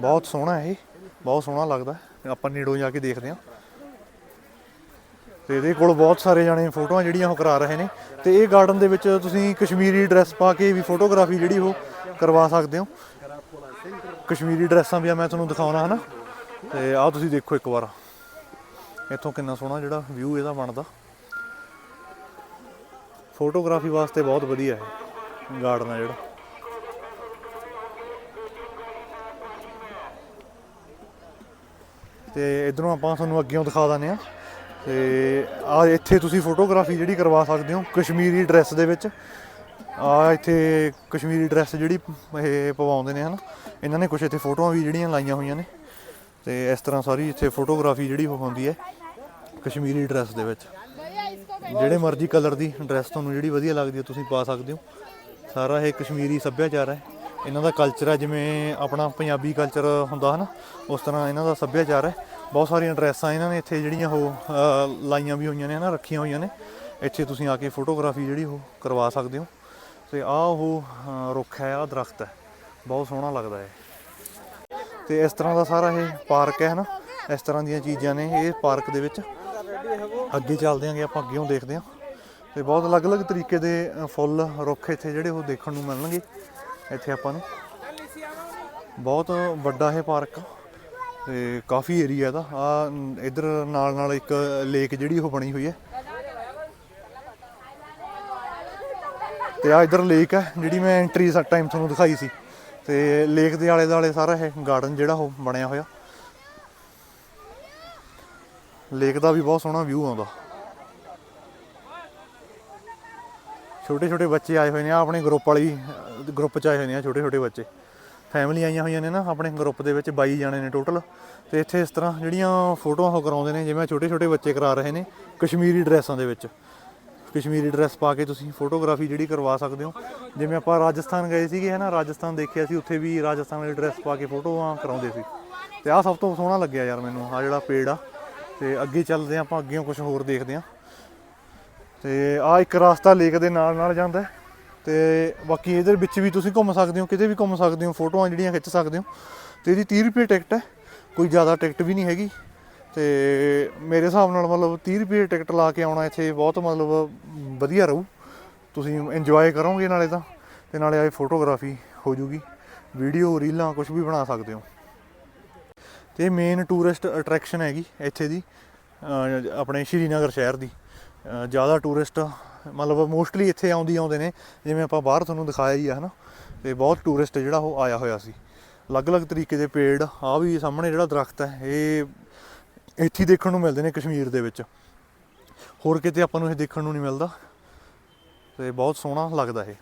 ਬਹੁਤ ਸੋਹਣਾ ਇਹ, ਬਹੁਤ ਸੋਹਣਾ ਲੱਗਦਾ, ਆਪਾਂ ਨੇੜੋਂ ਜਾ ਕੇ ਦੇਖਦੇ ਆ ਤੇ ਇਹਦੇ ਕੋਲ ਬਹੁਤ ਸਾਰੇ ਜਾਣੇ ਫੋਟੋਆਂ ਜਿਹੜੀਆਂ ਉਹ ਕਰਾ ਰਹੇ ਨੇ। ਤੇ ਇਹ ਗਾਰਡਨ ਦੇ ਵਿੱਚ ਤੁਸੀਂ ਕਸ਼ਮੀਰੀ ਡਰੈਸ ਪਾ ਕੇ ਵੀ ਫੋਟੋਗ੍ਰਾਫੀ ਜਿਹੜੀ ਉਹ ਕਰਵਾ ਸਕਦੇ ਹੋ। ਕਸ਼ਮੀਰੀ ਡਰੈਸਾਂ ਵੀ ਆ ਮੈਂ ਤੁਹਾਨੂੰ ਦਿਖਾਉਣਾ ਹਨਾ। ਤੇ ਆਹ ਤੁਸੀਂ ਦੇਖੋ ਇੱਕ ਵਾਰ। ਇੱਥੋਂ ਕਿੰਨਾ ਸੋਹਣਾ ਜਿਹੜਾ ਵਿਊ ਇਹਦਾ ਬਣਦਾ। ਫੋਟੋਗ੍ਰਾਫੀ ਵਾਸਤੇ ਬਹੁਤ ਵਧੀਆ ਹੈ ਗਾਰਡਨ ਆ ਜਿਹੜਾ। ਤੇ ਇਧਰੋਂ ਆਪਾਂ ਤੁਹਾਨੂੰ ਅੱਗੇੋਂ ਦਿਖਾ ਦਿੰਦੇ ਆ ਤੇ ਆ ਇੱਥੇ ਤੁਸੀਂ ਫੋਟੋਗ੍ਰਾਫੀ ਜਿਹੜੀ ਕਰਵਾ ਸਕਦੇ ਹੋ, ਕਸ਼ਮੀਰੀ ਡਰੈਸ ਦੇ ਵਿੱਚ। ਆ ਇੱਥੇ ਕਸ਼ਮੀਰੀ ਡਰੈਸ ਜਿਹੜੀ ਇਹ ਪਵਾਉਂਦੇ ਨੇ ਹਨ। ਇਹਨਾਂ ਨੇ ਕੁਝ ਇੱਥੇ ਫੋਟੋਆਂ ਵੀ ਜਿਹੜੀਆਂ ਲਾਈਆਂ ਹੋਈਆਂ ਨੇ। ਤੇ ਇਸ ਤਰ੍ਹਾਂ ਸਾਰੀ ਇੱਥੇ ਫੋਟੋਗ੍ਰਾਫੀ ਜਿਹੜੀ ਉਹ ਹੁੰਦੀ ਹੈ ਕਸ਼ਮੀਰੀ ਡਰੈਸ ਦੇ ਵਿੱਚ। ਜਿਹੜੇ ਮਰਜ਼ੀ ਕਲਰ ਦੀ ਡਰੈਸ ਤੁਹਾਨੂੰ ਜਿਹੜੀ ਵਧੀਆ ਲੱਗਦੀ ਹੈ ਤੁਸੀਂ ਪਾ ਸਕਦੇ ਹੋ। ਸਾਰਾ ਇਹ ਕਸ਼ਮੀਰੀ ਸੱਭਿਆਚਾਰ ਹੈ। ਇਹਨਾਂ ਦਾ ਕਲਚਰ ਹੈ, ਜਿਵੇਂ ਆਪਣਾ ਪੰਜਾਬੀ ਕਲਚਰ ਹੁੰਦਾ ਹੈ ਨਾ ਉਸ ਤਰ੍ਹਾਂ ਇਹਨਾਂ ਦਾ ਸੱਭਿਆਚਾਰ ਹੈ। ਬਹੁਤ ਸਾਰੀਆਂ ਡਰੈਸਾਂ ਇਹਨਾਂ ਨੇ ਇੱਥੇ ਜਿਹੜੀਆਂ ਉਹ ਲਾਈਆਂ ਵੀ ਹੋਈਆਂ ਨੇ ਨਾ ਰੱਖੀਆਂ ਹੋਈਆਂ ਨੇ। ਇੱਥੇ ਤੁਸੀਂ ਆ ਕੇ ਫੋਟੋਗ੍ਰਾਫੀ ਜਿਹੜੀ ਉਹ ਕਰਵਾ ਸਕਦੇ ਹੋ। ਤੇ ਆ ਉਹ ਰੁੱਖ ਹੈ ਆ ਦਰਖਤ ਹੈ। ਬਹੁਤ ਸੋਹਣਾ ਲੱਗਦਾ ਹੈ ਤੇ ਇਸ ਤਰ੍ਹਾਂ ਦਾ ਸਾਰਾ ਇਹ ਪਾਰਕ ਹੈ ਨਾ ਇਸ ਤਰ੍ਹਾਂ ਦੀਆਂ ਚੀਜ਼ਾਂ ਨੇ ਇਹ ਪਾਰਕ ਦੇ ਵਿੱਚ। ਅੱਗੇ ਚੱਲਦੇ ਆਂਗੇ, ਆਪਾਂ ਅੱਗੇੋਂ ਦੇਖਦੇ ਹਾਂ ਤੇ ਬਹੁਤ ਅਲੱਗ-ਅਲੱਗ ਤਰੀਕੇ ਦੇ ਫੁੱਲ, ਰੁੱਖ ਇੱਥੇ ਜਿਹੜੇ ਉਹ ਦੇਖਣ ਨੂੰ ਮਿਲਣਗੇ ਇੱਥੇ ਆਪਾਂ ਨੂੰ। ਬਹੁਤ ਵੱਡਾ ਇਹ ਪਾਰਕ ਆ ਤੇ ਕਾਫੀ ਏਰੀਆ ਦਾ ਆ, ਇਧਰ ਨਾਲ ਨਾਲ ਇੱਕ ਲੇਕ ਜਿਹੜੀ ਉਹ ਬਣੀ ਹੋਈ ਹੈ। ਤੇ ਆ ਇਧਰ ਲੇਕ ਹੈ, ਜਿਹੜੀ ਮੈਂ ਐਂਟਰੀ ਸਾ ਟਾਈਮ ਤੁਹਾਨੂੰ ਦਿਖਾਈ ਸੀ। ਤੇ ਲੇਕ ਦੇ ਆਲੇ ਦੁਆਲੇ ਸਾਰਾ ਇਹ ਗਾਰਡਨ ਜਿਹੜਾ ਉਹ ਬਣਿਆ ਹੋਇਆ। ਲੇਕ ਦਾ ਵੀ ਬਹੁਤ ਸੋਹਣਾ ਵਿਊ ਆਉਂਦਾ। ਛੋਟੇ ਛੋਟੇ ਬੱਚੇ ਆਏ ਹੋਏ ਨੇ ਆ ਆਪਣੇ ਗਰੁੱਪ ਵਾਲੀ ਗਰੁੱਪ ਚ ਆਏ ਹੋਏ ਨੇ ਛੋਟੇ ਛੋਟੇ ਬੱਚੇ। ਫੈਮਿਲੀ ਆਈਆਂ ਹੋਈਆਂ ਨੇ ਨਾ, ਆਪਣੇ ਗਰੁੱਪ ਦੇ ਵਿੱਚ 22 ਜਾਣੇ ਨੇ ਟੋਟਲ ਤੇ ਇੱਥੇ ਇਸ ਤਰ੍ਹਾਂ ਜਿਹੜੀਆਂ ਫੋਟੋਆਂ ਉਹ ਕਰਾਉਂਦੇ ਨੇ, ਜਿਵੇਂ ਛੋਟੇ ਛੋਟੇ ਬੱਚੇ ਕਰਾ ਰਹੇ ਨੇ ਕਸ਼ਮੀਰੀ ਡਰੈਸਾਂ ਦੇ ਵਿੱਚ। ਕਸ਼ਮੀਰੀ ਡਰੈਸ ਪਾ ਕੇ ਤੁਸੀਂ ਫੋਟੋਗ੍ਰਾਫੀ ਜਿਹੜੀ ਕਰਵਾ ਸਕਦੇ ਹੋ। ਜਿਵੇਂ ਆਪਾਂ ਰਾਜਸਥਾਨ ਗਏ ਸੀਗੇ ਹੈ ਨਾ ਰਾਜਸਥਾਨ ਦੇਖਿਆ ਸੀ, ਉੱਥੇ ਵੀ ਰਾਜਸਥਾਨ ਵਾਲੀ ਡਰੈਸ ਪਾ ਕੇ ਫੋਟੋਆਂ ਕਰਾਉਂਦੇ ਸੀ। ਤੇ ਆਹ ਸਭ ਤੋਂ ਸੋਹਣਾ ਲੱਗਿਆ ਯਾਰ ਮੈਨੂੰ ਆ ਜਿਹੜਾ ਪੇੜ ਆ। ਤੇ ਅੱਗੇ ਚੱਲਦੇ ਹਾਂ ਆਪਾਂ ਅੱਗੇ ਕੁਝ ਹੋਰ ਦੇਖਦੇ ਹਾਂ। ਤੇ ਆ ਇੱਕ ਰਸਤਾ ਲੇਕ ਦੇ ਨਾਲ ਨਾਲ ਜਾਂਦਾ ਹੈ। ਤੇ ਬਾਕੀ ਇਹਦੇ ਵਿੱਚ ਵੀ ਤੁਸੀਂ ਘੁੰਮ ਸਕਦੇ ਹੋ, ਕਿਤੇ ਵੀ ਘੁੰਮ ਸਕਦੇ ਹੋ, ਫੋਟੋਆਂ ਜਿਹੜੀਆਂ ਖਿੱਚ ਸਕਦੇ ਹੋ। ਤੇ ਇਹਦੀ 30 ਰੁਪਏ ਟਿਕਟ ਹੈ। ਕੋਈ ਜ਼ਿਆਦਾ ਟਿਕਟ ਵੀ ਨਹੀਂ ਹੈਗੀ। ਤੇ ਮੇਰੇ ਹਿਸਾਬ ਨਾਲ ਮਤਲਬ 30 ਰੁਪਏ ਟਿਕਟ ਲਾ ਕੇ ਆਉਣਾ ਇੱਥੇ ਬਹੁਤ ਮਤਲਬ ਵਧੀਆ ਰਹੂ। ਤੁਸੀਂ ਇੰਜੋਏ ਕਰੋਗੇ ਨਾਲੇ ਤਾਂ, ਤੇ ਨਾਲੇ ਆਏ ਫੋਟੋਗ੍ਰਾਫੀ ਹੋ ਜੂਗੀ। ਵੀਡੀਓ ਰੀਲਾਂ ਕੁਝ ਵੀ ਬਣਾ ਸਕਦੇ ਹੋ। ਤੇ ਮੇਨ ਟੂਰਿਸਟ ਅਟਰੈਕਸ਼ਨ ਹੈਗੀ ਇੱਥੇ ਦੀ ਆਪਣੇ ਸ਼੍ਰੀਨਗਰ ਸ਼ਹਿਰ ਦੀ। ਜ਼ਿਆਦਾ ਟੂਰਿਸਟ ਮਤਲਬ ਮੋਸਟਲੀ ਇੱਥੇ ਆਉਂਦੀ ਆਉਂਦੇ ਨੇ, ਜਿਵੇਂ ਆਪਾਂ ਬਾਹਰ ਤੁਹਾਨੂੰ ਦਿਖਾਇਆ ਹੀ ਆ, ਹਨਾ। ਤੇ ਬਹੁਤ ਟੂਰਿਸਟ ਜਿਹੜਾ ਉਹ ਆਇਆ ਹੋਇਆ ਸੀ। ਅਲੱਗ-ਅਲੱਗ ਤਰੀਕੇ ਦੇ ਪੇੜ ਆ ਵੀ ਸਾਹਮਣੇ ਜਿਹੜਾ ਦਰਖਤ ਹੈ, ਇਹ ਇੱਥੇ ਦੇਖਣ ਨੂੰ ਮਿਲਦੇ ਨੇ ਕਸ਼ਮੀਰ ਦੇ ਵਿੱਚ। ਹੋਰ ਕਿਤੇ ਆਪਾਂ ਨੂੰ ਇਹ ਦੇਖਣ ਨੂੰ ਨਹੀਂ ਮਿਲਦਾ। ਤੇ ਬਹੁਤ ਸੋਹਣਾ ਲੱਗਦਾ ਇਹ।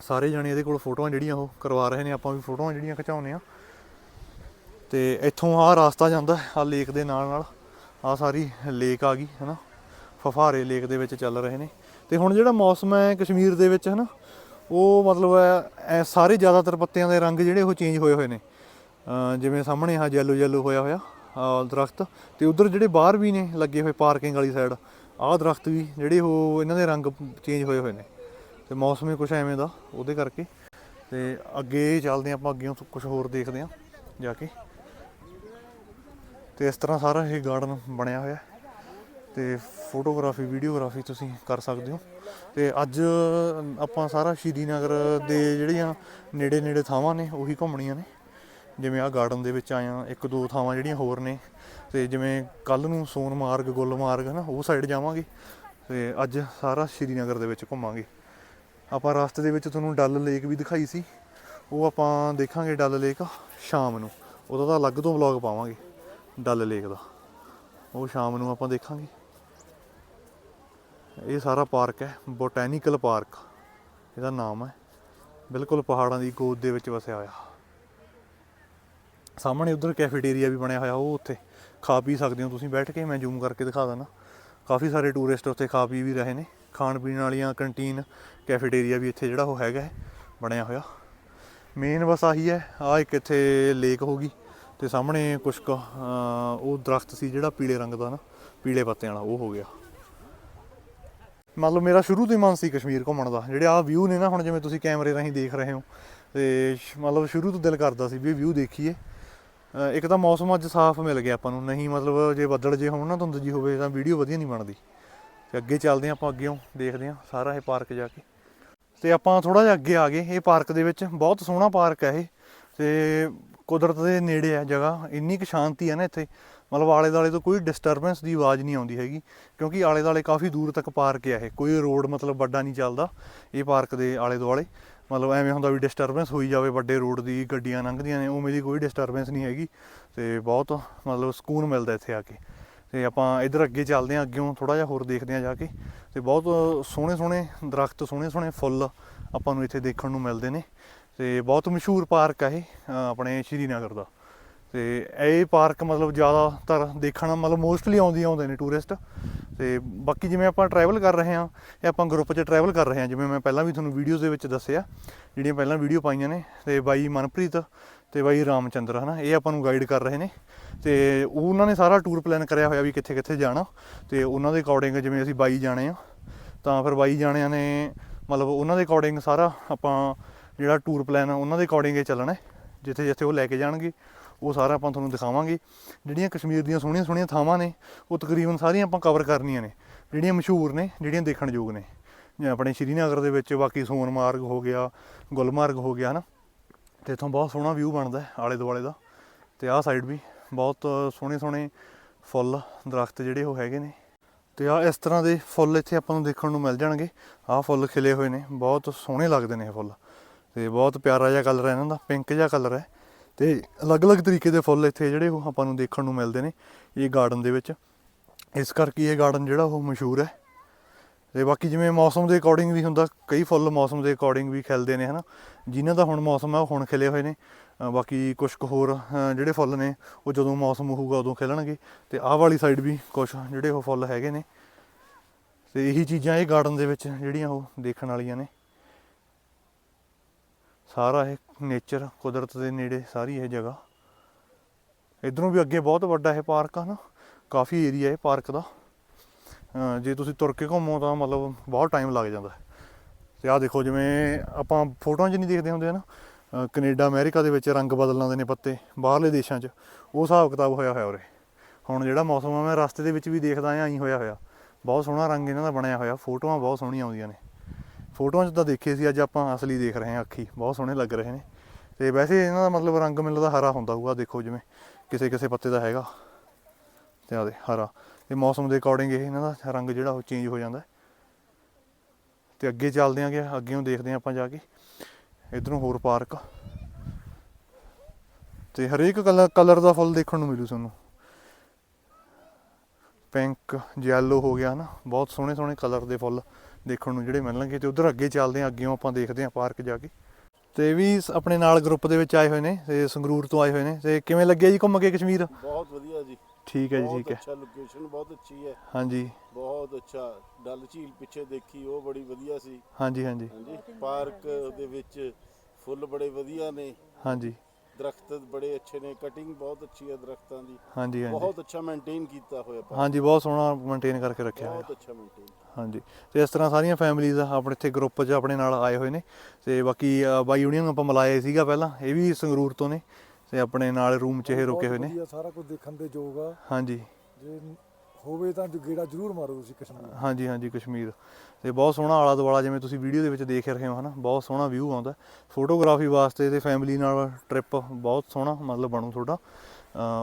ਸਾਰੇ ਜਣੇ ਇਹਦੇ ਕੋਲ ਫੋਟੋਆਂ ਜਿਹੜੀਆਂ ਉਹ ਕਰਵਾ ਰਹੇ ਨੇ, ਆਪਾਂ ਵੀ ਫੋਟੋਆਂ ਜਿਹੜੀਆਂ ਖਿਚਾਉਂਦੇ ਆ ਤੇ ਇੱਥੋਂ ਆਹ ਰਾਸਤਾ ਜਾਂਦਾ ਆ ਲੇਕ ਦੇ ਨਾਲ ਨਾਲ ਆ ਸਾਰੀ ਲੇਕ ਆ ਗਈ, ਹਨਾ? ਫਫਾਰੇ ਲੇਕ ਦੇ ਵਿੱਚ ਚੱਲ ਰਹੇ ਨੇ। ਤੇ ਹੁਣ ਜਿਹੜਾ ਮੌਸਮ ਹੈ ਕਸ਼ਮੀਰ ਦੇ ਵਿੱਚ, ਹਨਾ? ਉਹ ਮਤਲਬ ਐ ਸਾਰੇ ਜ਼ਿਆਦਾਤਰ ਪੱਤਿਆਂ ਦੇ ਰੰਗ ਜਿਹੜੇ ਉਹ ਚੇਂਜ ਹੋਏ ਹੋਏ ਨੇ। ਜਿਵੇਂ ਸਾਹਮਣੇ ਆ ਯੈਲੋ ਯੈਲੋ ਹੋਇਆ ਹੋਇਆ। ਦਰਖਤ। ਤੇ ਉਧਰ ਜਿਹੜੇ ਬਾਹਰ ਵੀ ਨੇ ਲੱਗੇ ਹੋਏ ਪਾਰਕਿੰਗ ਵਾਲੀ ਸਾਈਡ ਆਹ ਦਰਖਤ ਵੀ ਜਿਹੜੇ ਉਹ ਇਹਨਾਂ ਦੇ ਰੰਗ ਚੇਂਜ ਹੋਏ ਹੋਏ ਨੇ। ਤੇ ਮੌਸਮ ਹੀ ਕੁਝ ਐਵੇਂ ਦਾ, ਉਹਦੇ ਕਰਕੇ। ਤੇ ਅੱਗੇ ਚੱਲਦੇ ਹਾਂ ਆਪਾਂ, ਅੱਗੇ ਕੁਝ ਹੋਰ ਦੇਖਦੇ ਹਾਂ, ਜਾ ਕੇ। ਤੇ ਇਸ ਤਰ੍ਹਾਂ ਸਾਰਾ ਇਹ ਗਾਰਡਨ ਬਣਿਆ ਹੋਇਆ। ਹੈ ਤੇ ਫੋਟੋਗ੍ਰਾਫੀ ਵੀਡੀਓਗ੍ਰਾਫੀ ਤੁਸੀਂ ਕਰ ਸਕਦੇ ਹੋ। ਤੇ ਅੱਜ ਆਪਾਂ ਸਾਰਾ ਸ਼੍ਰੀਨਗਰ ਦੇ ਜਿਹੜੀਆਂ ਨੇੜੇ ਨੇੜੇ ਥਾਵਾਂ ਨੇ, ਉਹੀ ਘੁੰਮਣੀਆਂ ਨੇ। ਜਿਵੇਂ ਆ ਗਾਰਡਨ ਦੇ ਵਿੱਚ ਆਇਆ ਇੱਕ ਦੋ ਥਾਵਾਂ ਜਿਹੜੀਆਂ ਹੋਰ ਨੇ, ਤੇ ਜਿਵੇਂ ਕੱਲ ਨੂੰ ਸੋਨਮਾਰਗ ਗੁਲਮਾਰਗ ਹਨਾ, ਉਹ ਸਾਈਡ ਜਾਵਾਂਗੇ, ਤੇ ਅੱਜ ਸਾਰਾ ਸ਼੍ਰੀਨਗਰ ਦੇ ਵਿੱਚ ਘੁੰਮਾਂਗੇ। ਆਪਾਂ ਰਸਤੇ ਦੇ ਵਿੱਚ ਤੁਹਾਨੂੰ ਡਲ ਲੇਕ ਵੀ ਦਿਖਾਈ ਸੀ, ਉਹ ਆਪਾਂ ਦੇਖਾਂਗੇ ਡਲ ਲੇਕ ਸ਼ਾਮ ਨੂੰ, ਉਹਦਾ ਤਾਂ ਅਲੱਗ ਤੋਂ ਵਲੌਗ ਪਾਵਾਂਗੇ, ਡਲ ਲੇਕ ਦਾ। ਉਹ ਸ਼ਾਮ ਨੂੰ ਆਪਾਂ ਦੇਖਾਂਗੇ। ਇਹ ਸਾਰਾ ਪਾਰਕ ਹੈ ਬੋਟੈਨੀਕਲ ਪਾਰਕ ਇਹਦਾ ਨਾਮ ਹੈ। ਬਿਲਕੁਲ ਪਹਾੜਾਂ ਦੀ ਗੋਦ ਦੇ ਵਿੱਚ ਵਸਿਆ ਹੋਇਆ। ਸਾਹਮਣੇ ਉਧਰ ਕੈਫੇਟੇਰੀਆ ਵੀ ਬਣਿਆ ਹੋਇਆ ਉਹ ਉੱਥੇ ਖਾ ਪੀ ਸਕਦੇ ਹੋ ਤੁਸੀਂ। ਬੈਠ ਕੇ ਮੈਂ ਜ਼ੂਮ ਕਰਕੇ ਦਿਖਾ ਦਿੰਦਾ। ਕਾਫੀ ਸਾਰੇ ਟੂਰਿਸਟ ਉੱਥੇ ਖਾ ਪੀ ਵੀ ਰਹੇ ਨੇ। ਖਾਣ ਪੀਣ ਵਾਲੀਆਂ ਕੰਟੀਨ ਕੈਫੇਟੇਰੀਆ ਵੀ ਇੱਥੇ ਜਿਹੜਾ ਉਹ ਹੈਗਾ ਬਣਿਆ ਹੋਇਆ। ਮੇਨ ਬਸ ਆਹੀ ਹੈ ਆ ਇੱਕ ਇੱਥੇ ਲੇਕ ਹੋਗੀ ਤੇ ਸਾਹਮਣੇ ਕੁਛ ਕੁ, ਉਹ ਦਰਖਤ ਸੀ ਜਿਹੜਾ ਪੀਲੇ ਰੰਗ ਦਾ ਨਾ ਪੀਲੇ ਪੱਤਿਆਂ ਵਾਲਾ ਉਹ ਹੋ ਗਿਆ। ਮੰਨ ਲਓ ਮੇਰਾ ਸ਼ੁਰੂ ਤੋਂ ਹੀ ਮਨ ਸੀ ਕਸ਼ਮੀਰ ਘੁੰਮਣ ਦਾ ਜਿਹੜੇ ਆਹ ਵਿਊ ਨੇ ਨਾ ਹੁਣ ਜਿਵੇਂ ਤੁਸੀਂ ਕੈਮਰੇ ਰਾਹੀਂ ਦੇਖ ਰਹੇ ਹੋ ਤੇ ਮਤਲਬ ਸ਼ੁਰੂ ਤੋਂ ਦਿਲ ਕਰਦਾ ਸੀ ਵੀ ਇਹ ਵਿਊ ਦੇਖੀਏ। ਇੱਕ ਤਾਂ ਮੌਸਮ ਅੱਜ ਸਾਫ਼ ਮਿਲ ਗਿਆ ਆਪਾਂ ਨੂੰ, ਨਹੀਂ ਮਤਲਬ ਜੇ ਬੱਦਲ ਜੇ ਹੋਣ ਨਾ ਧੁੰਦ ਜੀ ਹੋਵੇ ਤਾਂ ਵੀਡੀਓ ਵਧੀਆ ਨਹੀਂ ਬਣਦੀ। ਤੇ ਅੱਗੇ ਚੱਲਦੇ ਹਾਂ ਆਪਾਂ, ਅੱਗੇੋਂ ਦੇਖਦੇ ਹਾਂ ਸਾਰਾ ਇਹ ਪਾਰਕ ਜਾ ਕੇ। ਤੇ ਆਪਾਂ ਥੋੜਾ ਜਿਹਾ ਅੱਗੇ ਆ ਗਏ, ਇਹ ਪਾਰਕ ਦੇ ਵਿੱਚ ਬਹੁਤ ਸੋਹਣਾ ਪਾਰਕ ਹੈ ਇਹ। ਤੇ ਕੁਦਰਤ ਦੇ ਨੇੜੇ ਹੈ ਜਗ੍ਹਾ, ਇੰਨੀ ਕੁ ਸ਼ਾਂਤੀ ਹੈ ਨਾ ਇੱਥੇ। ਮਤਲਬ ਆਲੇ ਦਾਲੇ ਤੋਂ ਕੋਈ ਡਿਸਟਰਬੈਂਸ ਦੀ ਆਵਾਜ਼ ਨਹੀਂ ਆਉਂਦੀ ਹੈਗੀ, ਕਿਉਂਕਿ ਆਲੇ ਦਾਲੇ ਕਾਫੀ ਦੂਰ ਤੱਕ ਪਾਰਕ ਹੈ ਇਹ। ਕੋਈ ਰੋਡ ਮਤਲਬ ਵੱਡਾ ਨਹੀਂ ਚੱਲਦਾ ਇਹ ਪਾਰਕ ਦੇ ਆਲੇ ਦੁਆਲੇ ਮਤਲਬ ਐਵੇਂ ਹੁੰਦਾ ਵੀ ਡਿਸਟਰਬੈਂਸ ਹੋਈ ਜਾਵੇ ਵੱਡੇ ਰੋਡ ਦੀ, ਗੱਡੀਆਂ ਲੰਘਦੀਆਂ ਨੇ, ਉਵੇਂ ਦੀ ਕੋਈ ਡਿਸਟਰਬੈਂਸ ਨਹੀਂ ਹੈਗੀ ਤੇ ਬਹੁਤ ਮਤਲਬ ਸਕੂਨ ਮਿਲਦਾ ਇੱਥੇ ਆ ਕੇ। ਤੇ ਆਪਾਂ ਇਧਰ ਅੱਗੇ ਚੱਲਦੇ ਹਾਂ ਅੱਗੇੋਂ ਥੋੜਾ ਜਿਹਾ ਹੋਰ ਦੇਖਦੇ ਹਾਂ ਜਾ ਕੇ। ਤੇ ਬਹੁਤ ਸੋਹਣੇ ਸੋਹਣੇ ਦਰਖਤ, ਸੋਹਣੇ ਸੋਹਣੇ ਫੁੱਲ ਆਪਾਂ ਨੂੰ ਇੱਥੇ ਦੇਖਣ ਨੂੰ ਮਿਲਦੇ ਨੇ। ਤੇ ਬਹੁਤ ਮਸ਼ਹੂਰ ਪਾਰਕ ਆ ਇਹ ਆਪਣੇ ਸ਼੍ਰੀਨਗਰ ਦਾ। ਤੇ ਇਹ ਪਾਰਕ ਮਤਲਬ ਜ਼ਿਆਦਾਤਰ ਦੇਖਣ, ਮਤਲਬ ਮੋਸਟਲੀ ਆਉਂਦੀ ਆਉਂਦੇ ਨੇ ਟੂਰਿਸਟ ਤੇ ਬਾਕੀ ਜਿਵੇਂ ਆਪਾਂ ਟਰੈਵਲ ਕਰ ਰਹੇ ਹਾਂ ਇਹ ਆਪਾਂ ਗਰੁੱਪ 'ਚ ਟਰੈਵਲ ਕਰ ਰਹੇ ਹਾਂ, ਜਿਵੇਂ ਮੈਂ ਪਹਿਲਾਂ ਵੀ ਤੁਹਾਨੂੰ ਵੀਡੀਓਜ਼ ਦੇ ਵਿੱਚ ਦੱਸਿਆ, ਜਿਹੜੀਆਂ ਪਹਿਲਾਂ ਵੀਡੀਓ ਪਾਈਆਂ ਨੇ, ਤੇ ਬਾਈ ਮਨਪ੍ਰੀਤ ਤੇ ਬਾਈ ਰਾਮਚੰਦਰ, ਹਨਾ, ਇਹ ਆਪਾਂ ਨੂੰ ਗਾਈਡ ਕਰ ਰਹੇ ਨੇ। ਤੇ ਉਹਨਾਂ ਨੇ ਸਾਰਾ ਟੂਰ ਪਲਾਨ ਕਰਿਆ ਹੋਇਆ ਵੀ ਕਿੱਥੇ ਕਿੱਥੇ ਜਾਣਾ, ਤੇ ਉਹਨਾਂ ਦੇ ਅਕੋਰਡਿੰਗ ਜਿਵੇਂ ਅਸੀਂ ਬਾਈ ਜਾਣੇ ਆ ਤਾਂ ਫਿਰ ਬਾਈ ਜਾਣਿਆਂ ਨੇ ਮਤਲਬ ਉਹਨਾਂ ਦੇ ਅਕੋਰਡਿੰਗ ਸਾਰਾ ਆਪਾਂ ਜਿਹੜਾ ਟੂਰ ਪਲਾਨ ਉਹਨਾਂ ਦੇ ਅਕੋਰਡਿੰਗ ਇਹ ਚੱਲਣਾ ਜਿੱਥੇ ਜਿੱਥੇ ਉਹ ਲੈ ਕੇ ਜਾਣਗੇ। ਉਹ ਸਾਰਾ ਆਪਾਂ ਤੁਹਾਨੂੰ ਦਿਖਾਵਾਂਗੇ। ਜਿਹੜੀਆਂ ਕਸ਼ਮੀਰ ਦੀਆਂ ਸੋਹਣੀਆਂ ਸੋਹਣੀਆਂ ਥਾਵਾਂ ਨੇ, ਉਹ ਤਕਰੀਬਨ ਸਾਰੀਆਂ ਆਪਾਂ ਕਵਰ ਕਰਨੀਆਂ ਨੇ। ਜਿਹੜੀਆਂ ਮਸ਼ਹੂਰ ਨੇ, ਜਿਹੜੀਆਂ ਦੇਖਣ ਯੋਗ ਨੇ। ਜਿਵੇਂ ਆਪਣੇ ਸ਼੍ਰੀਨਗਰ ਦੇ ਵਿੱਚ ਬਾਕੀ ਸੋਨਮਾਰਗ ਹੋ ਗਿਆ, ਗੁਲਮਾਰਗ ਹੋ ਗਿਆ, ਹਨਾ? ਤੇ ਇੱਥੋਂ ਬਹੁਤ ਸੋਹਣਾ ਵਿਊ ਬਣਦਾ ਹੈ ਆਲੇ ਦੁਆਲੇ ਦਾ। ਤੇ ਆਹ ਸਾਈਡ ਵੀ ਬਹੁਤ ਸੋਹਣੇ ਸੋਹਣੇ ਫੁੱਲ, ਦਰਖਤ ਜਿਹੜੇ ਉਹ ਹੈਗੇ ਨੇ। ਤੇ ਆ ਇਸ ਤਰ੍ਹਾਂ ਦੇ ਫੁੱਲ ਇੱਥੇ ਆਪਾਂ ਨੂੰ ਦੇਖਣ ਨੂੰ ਮਿਲ ਜਾਣਗੇ। ਆਹ ਫੁੱਲ ਖਿਲੇ ਹੋਏ ਨੇ, ਬਹੁਤ ਸੋਹਣੇ ਲੱਗਦੇ ਨੇ ਇਹ ਫੁੱਲ। ਤੇ ਬਹੁਤ ਪਿਆਰਾ ਜਿਹਾ ਕਲਰ ਹੈ ਇਹਨਾਂ ਦਾ ਪਿੰਕ ਜਿਹਾ ਕਲਰ ਹੈ। ਤੇ ਅਲੱਗ-ਅਲੱਗ ਤਰੀਕੇ ਦੇ ਫੁੱਲ ਇੱਥੇ ਜਿਹੜੇ ਉਹ ਆਪਾਂ ਨੂੰ ਦੇਖਣ ਨੂੰ ਮਿਲਦੇ ਨੇ ਇਹ ਗਾਰਡਨ ਦੇ ਵਿੱਚ। ਇਸ ਕਰਕੇ ਇਹ ਗਾਰਡਨ ਜਿਹੜਾ ਉਹ ਮਸ਼ਹੂਰ ਹੈ। ਤੇ ਬਾਕੀ ਜਿਵੇਂ ਮੌਸਮ ਦੇ ਅਕੋਰਡਿੰਗ ਵੀ ਹੁੰਦਾ, ਕਈ ਫੁੱਲ ਮੌਸਮ ਦੇ ਅਕੋਰਡਿੰਗ ਵੀ ਖਿਲਦੇ ਨੇ, ਹਨਾ? ਜਿਨ੍ਹਾਂ ਦਾ ਹੁਣ ਮੌਸਮ ਹੈ, ਉਹ ਹੁਣ ਖਿਲੇ ਹੋਏ ਨੇ। ਬਾਕੀ ਕੁਝ ਕੁ ਹੋਰ ਜਿਹੜੇ ਫੁੱਲ ਨੇ, ਉਹ ਜਦੋਂ ਮੌਸਮ ਹੋਊਗਾ ਉਦੋਂ ਖਿਲਣਗੇ। ਤੇ ਆਹ ਵਾਲੀ ਸਾਈਡ ਵੀ ਕੁਝ ਜਿਹੜੇ ਉਹ ਫੁੱਲ ਹੈਗੇ ਨੇ। ਤੇ ਇਹੀ ਚੀਜ਼ਾਂ ਇਹ ਗਾਰਡਨ ਦੇ ਵਿੱਚ ਜਿਹੜੀਆਂ ਉਹ ਦੇਖਣ ਵਾਲੀਆਂ ਨੇ। ਸਾਰਾ ਇਹ ਨੇਚਰ ਕੁਦਰਤ ਦੇ ਨੇੜੇ ਸਾਰੀ ਇਹ ਜਗ੍ਹਾ। ਇਧਰੋਂ ਵੀ ਅੱਗੇ ਬਹੁਤ ਵੱਡਾ ਇਹ ਪਾਰਕ ਆ ਨਾ, ਕਾਫੀ ਏਰੀਆ ਇਹ ਪਾਰਕ ਦਾ। ਜੇ ਤੁਸੀਂ ਤੁਰ ਕੇ ਘੁੰਮੋ ਤਾਂ ਮਤਲਬ ਬਹੁਤ ਟਾਈਮ ਲੱਗ ਜਾਂਦਾ। ਹੈ। ਤੇ ਆਹ ਦੇਖੋ ਜਿਵੇਂ ਆਪਾਂ ਫੋਟੋਆਂ 'ਚ ਨਹੀਂ ਦੇਖਦੇ ਹੁੰਦੇ ਨਾ ਅਹ ਕੈਨੇਡਾ, ਅਮਰੀਕਾ ਦੇ ਵਿੱਚ ਰੰਗ ਬਦਲ ਲਾਉਂਦੇ ਨੇ ਪੱਤੇ, ਬਾਹਰਲੇ ਦੇਸ਼ਾਂ 'ਚ। ਉਹ ਹਿਸਾਬ ਕਿਤਾਬ ਹੋਇਆ ਹੋਇਆ ਉਰੇ। ਹੁਣ ਜਿਹੜਾ ਮੌਸਮ ਆ, ਮੈਂ ਰਸਤੇ ਦੇ ਵਿੱਚ ਵੀ ਦੇਖਦਾ ਆ, ਐਂ ਹੋਇਆ ਹੋਇਆ। ਬਹੁਤ ਸੋਹਣਾ ਰੰਗ ਇਹਨਾਂ ਦਾ ਬਣਿਆ ਹੋਇਆ, ਫੋਟੋਆਂ ਬਹੁਤ ਸੋਹਣੀਆਂ ਆਉਂਦੀਆਂ ਨੇ। ਫੋਟੋਆਂ 'ਚ ਤਾਂ ਦੇਖੇ ਸੀ, ਅੱਜ ਆਪਾਂ ਅਸਲੀ ਦੇਖ ਰਹੇ ਹਾਂ ਅੱਖੀ, ਬਹੁਤ ਸੋਹਣੇ ਲੱਗ ਰਹੇ ਨੇ। ਤੇ ਵੈਸੇ ਇਹਨਾਂ ਦਾ ਮਤਲਬ ਰੰਗ ਮੈਨੂੰ ਦਾ ਹਰਾ ਹੁੰਦਾ ਹੋਊਗਾ, ਦੇਖੋ ਜਿਵੇਂ ਕਿਸੇ ਕਿਸੇ ਪੱਤੇ ਦਾ ਹੈਗਾ। ਤੇ ਆ ਦੇ ਹਰਾ। ਤੇ ਮੌਸਮ ਦੇ ਅਕੋਰਡਿੰਗ ਇਹ ਇਹਨਾਂ ਦਾ ਰੰਗ ਜਿਹੜਾ ਉਹ ਚੇਂਜ ਹੋ ਜਾਂਦਾ। ਹੈ। ਤੇ ਅੱਗੇ ਚੱਲਦੇ ਆਂਗੇ ਅੱਗੇੋਂ ਦੇਖਦੇ ਹਾਂ ਆਪਾਂ ਜਾ ਕੇ। ਇਧਰੋਂ ਹੋਰ ਪਾਰਕ। ਤੇ ਹਰੇਕ ਕਲਰ ਕਲਰ ਦਾ ਫੁੱਲ ਦੇਖਣ ਨੂੰ ਮਿਲੂ ਤੁਹਾਨੂੰ। ਪਿੰਕ ਯੈਲੋ ਹੋ ਗਿਆ ਨਾ ਬਹੁਤ ਸੋਹਣੇ ਸੋਹਣੇ ਕਲਰ ਦੇ ਫੁੱਲ। ਦੇਖਣ ਨੂੰ ਜਿਹੜੇ ਮਿਲਣਗੇ ਤੇ ਉਧਰ ਅੱਗੇ ਚੱਲਦੇ ਹਾਂ ਅੱਗੇੋਂ ਆਪਾਂ ਦੇਖਦੇ ਹਾਂ ਪਾਰਕ ਜਾ ਕੇ। ਤੇ ਵੀ ਆਪਣੇ ਨਾਲ ਗਰੁੱਪ ਦੇ ਵਿੱਚ ਆਏ ਹੋਏ ਨੇ ਤੇ ਸੰਗਰੂਰ ਤੋਂ ਆਏ ਹੋਏ ਨੇ। ਤੇ ਕਿਵੇਂ ਲੱਗਿਆ ਜੀ ਘੁੰਮ ਕੇ ਕਸ਼ਮੀਰ? ਬਹੁਤ ਵਧੀਆ ਜੀ। ਠੀਕ ਹੈ ਜੀ ਠੀਕ ਹੈ। ਅੱਛਾ ਲੋਕੇਸ਼ਨ ਬਹੁਤ ਅੱਛੀ ਹੈ। ਹਾਂਜੀ। ਬਹੁਤ ਅੱਛਾ। ਡਲ ਝੀਲ ਪਿੱਛੇ ਦੇਖੀ ਉਹ ਬੜੀ ਵਧੀਆ ਸੀ। ਹਾਂਜੀ ਹਾਂਜੀ। ਪਾਰਕ ਦੇ ਵਿੱਚ ਫੁੱਲ ਬੜੇ ਵਧੀਆ ਨੇ। ਹਾਂਜੀ। ਦਰਖਤ ਬੜੇ ਅੱਛੇ ਨੇ ਕਟਿੰਗ ਬਹੁਤ ਅੱਛੀ ਹੈ ਦਰਖਤਾਂ ਦੀ। ਹਾਂਜੀ ਹਾਂਜੀ। ਬਹੁਤ ਅੱਛਾ ਮੇਨਟੇਨ ਕੀਤਾ ਹੋਇਆ ਪਾਰਕ ਹਾਂਜੀ ਬਹੁਤ ਸੋਹਣਾ ਮੇਨਟੇਨ ਕਰਕੇ ਰੱਖਿਆ ਹੋਇਆ। ਬਹੁਤ ਅੱਛਾ ਮੇਨਟੇਨ ਹਾਂਜੀ ਤੇ ਇਸ ਤਰ੍ਹਾਂ ਸਾਰੀਆਂ ਫੈਮਿਲੀਜ਼ ਆਪਣੇ ਇੱਥੇ ਗਰੁੱਪ 'ਚ ਆਪਣੇ ਨਾਲ ਆਏ ਹੋਏ ਨੇ। ਤੇ ਬਾਕੀ ਅ, ਬਾਈ ਯੂਨੀਅਨ ਨੂੰ ਆਪਾਂ ਮਿਲਾਏ ਸੀਗਾ ਪਹਿਲਾਂ ਇਹ ਵੀ ਸੰਗਰੂਰ ਤੋਂ ਨੇ। ਤੇ ਆਪਣੇ ਨਾਲ ਰੂਮ 'ਚ ਇਹ ਰੁਕੇ ਹੋਏ ਨੇ। ਸਾਰਾ ਕੁਝ ਦੇਖਣ ਦੇ ਯੋਗ ਆ। ਹਾਂਜੀ। ਜੇ ਹੋਵੇ ਤਾਂ ਗੇੜਾ ਜ਼ਰੂਰ ਮਾਰੋ ਤੁਸੀਂ ਕਸ਼ਮੀਰ। ਹਾਂਜੀ ਹਾਂਜੀ, ਕਸ਼ਮੀਰ। ਤੇ ਬਹੁਤ ਸੋਹਣਾ ਆਲਾ ਦੁਆਲਾ ਜਿਵੇਂ ਤੁਸੀਂ ਵੀਡੀਓ ਦੇ ਵਿੱਚ ਦੇਖ ਰਹੇ ਹੋ, ਹਨਾ? ਬਹੁਤ ਸੋਹਣਾ ਵਿਊ ਆਉਂਦਾ। ਫੋਟੋਗ੍ਰਾਫੀ ਵਾਸਤੇ ਤੇ ਫੈਮਿਲੀ ਨਾਲ ਟ੍ਰਿਪ ਬਹੁਤ ਸੋਹਣਾ ਮਤਲਬ ਬਣੂ ਤੁਹਾਡਾ।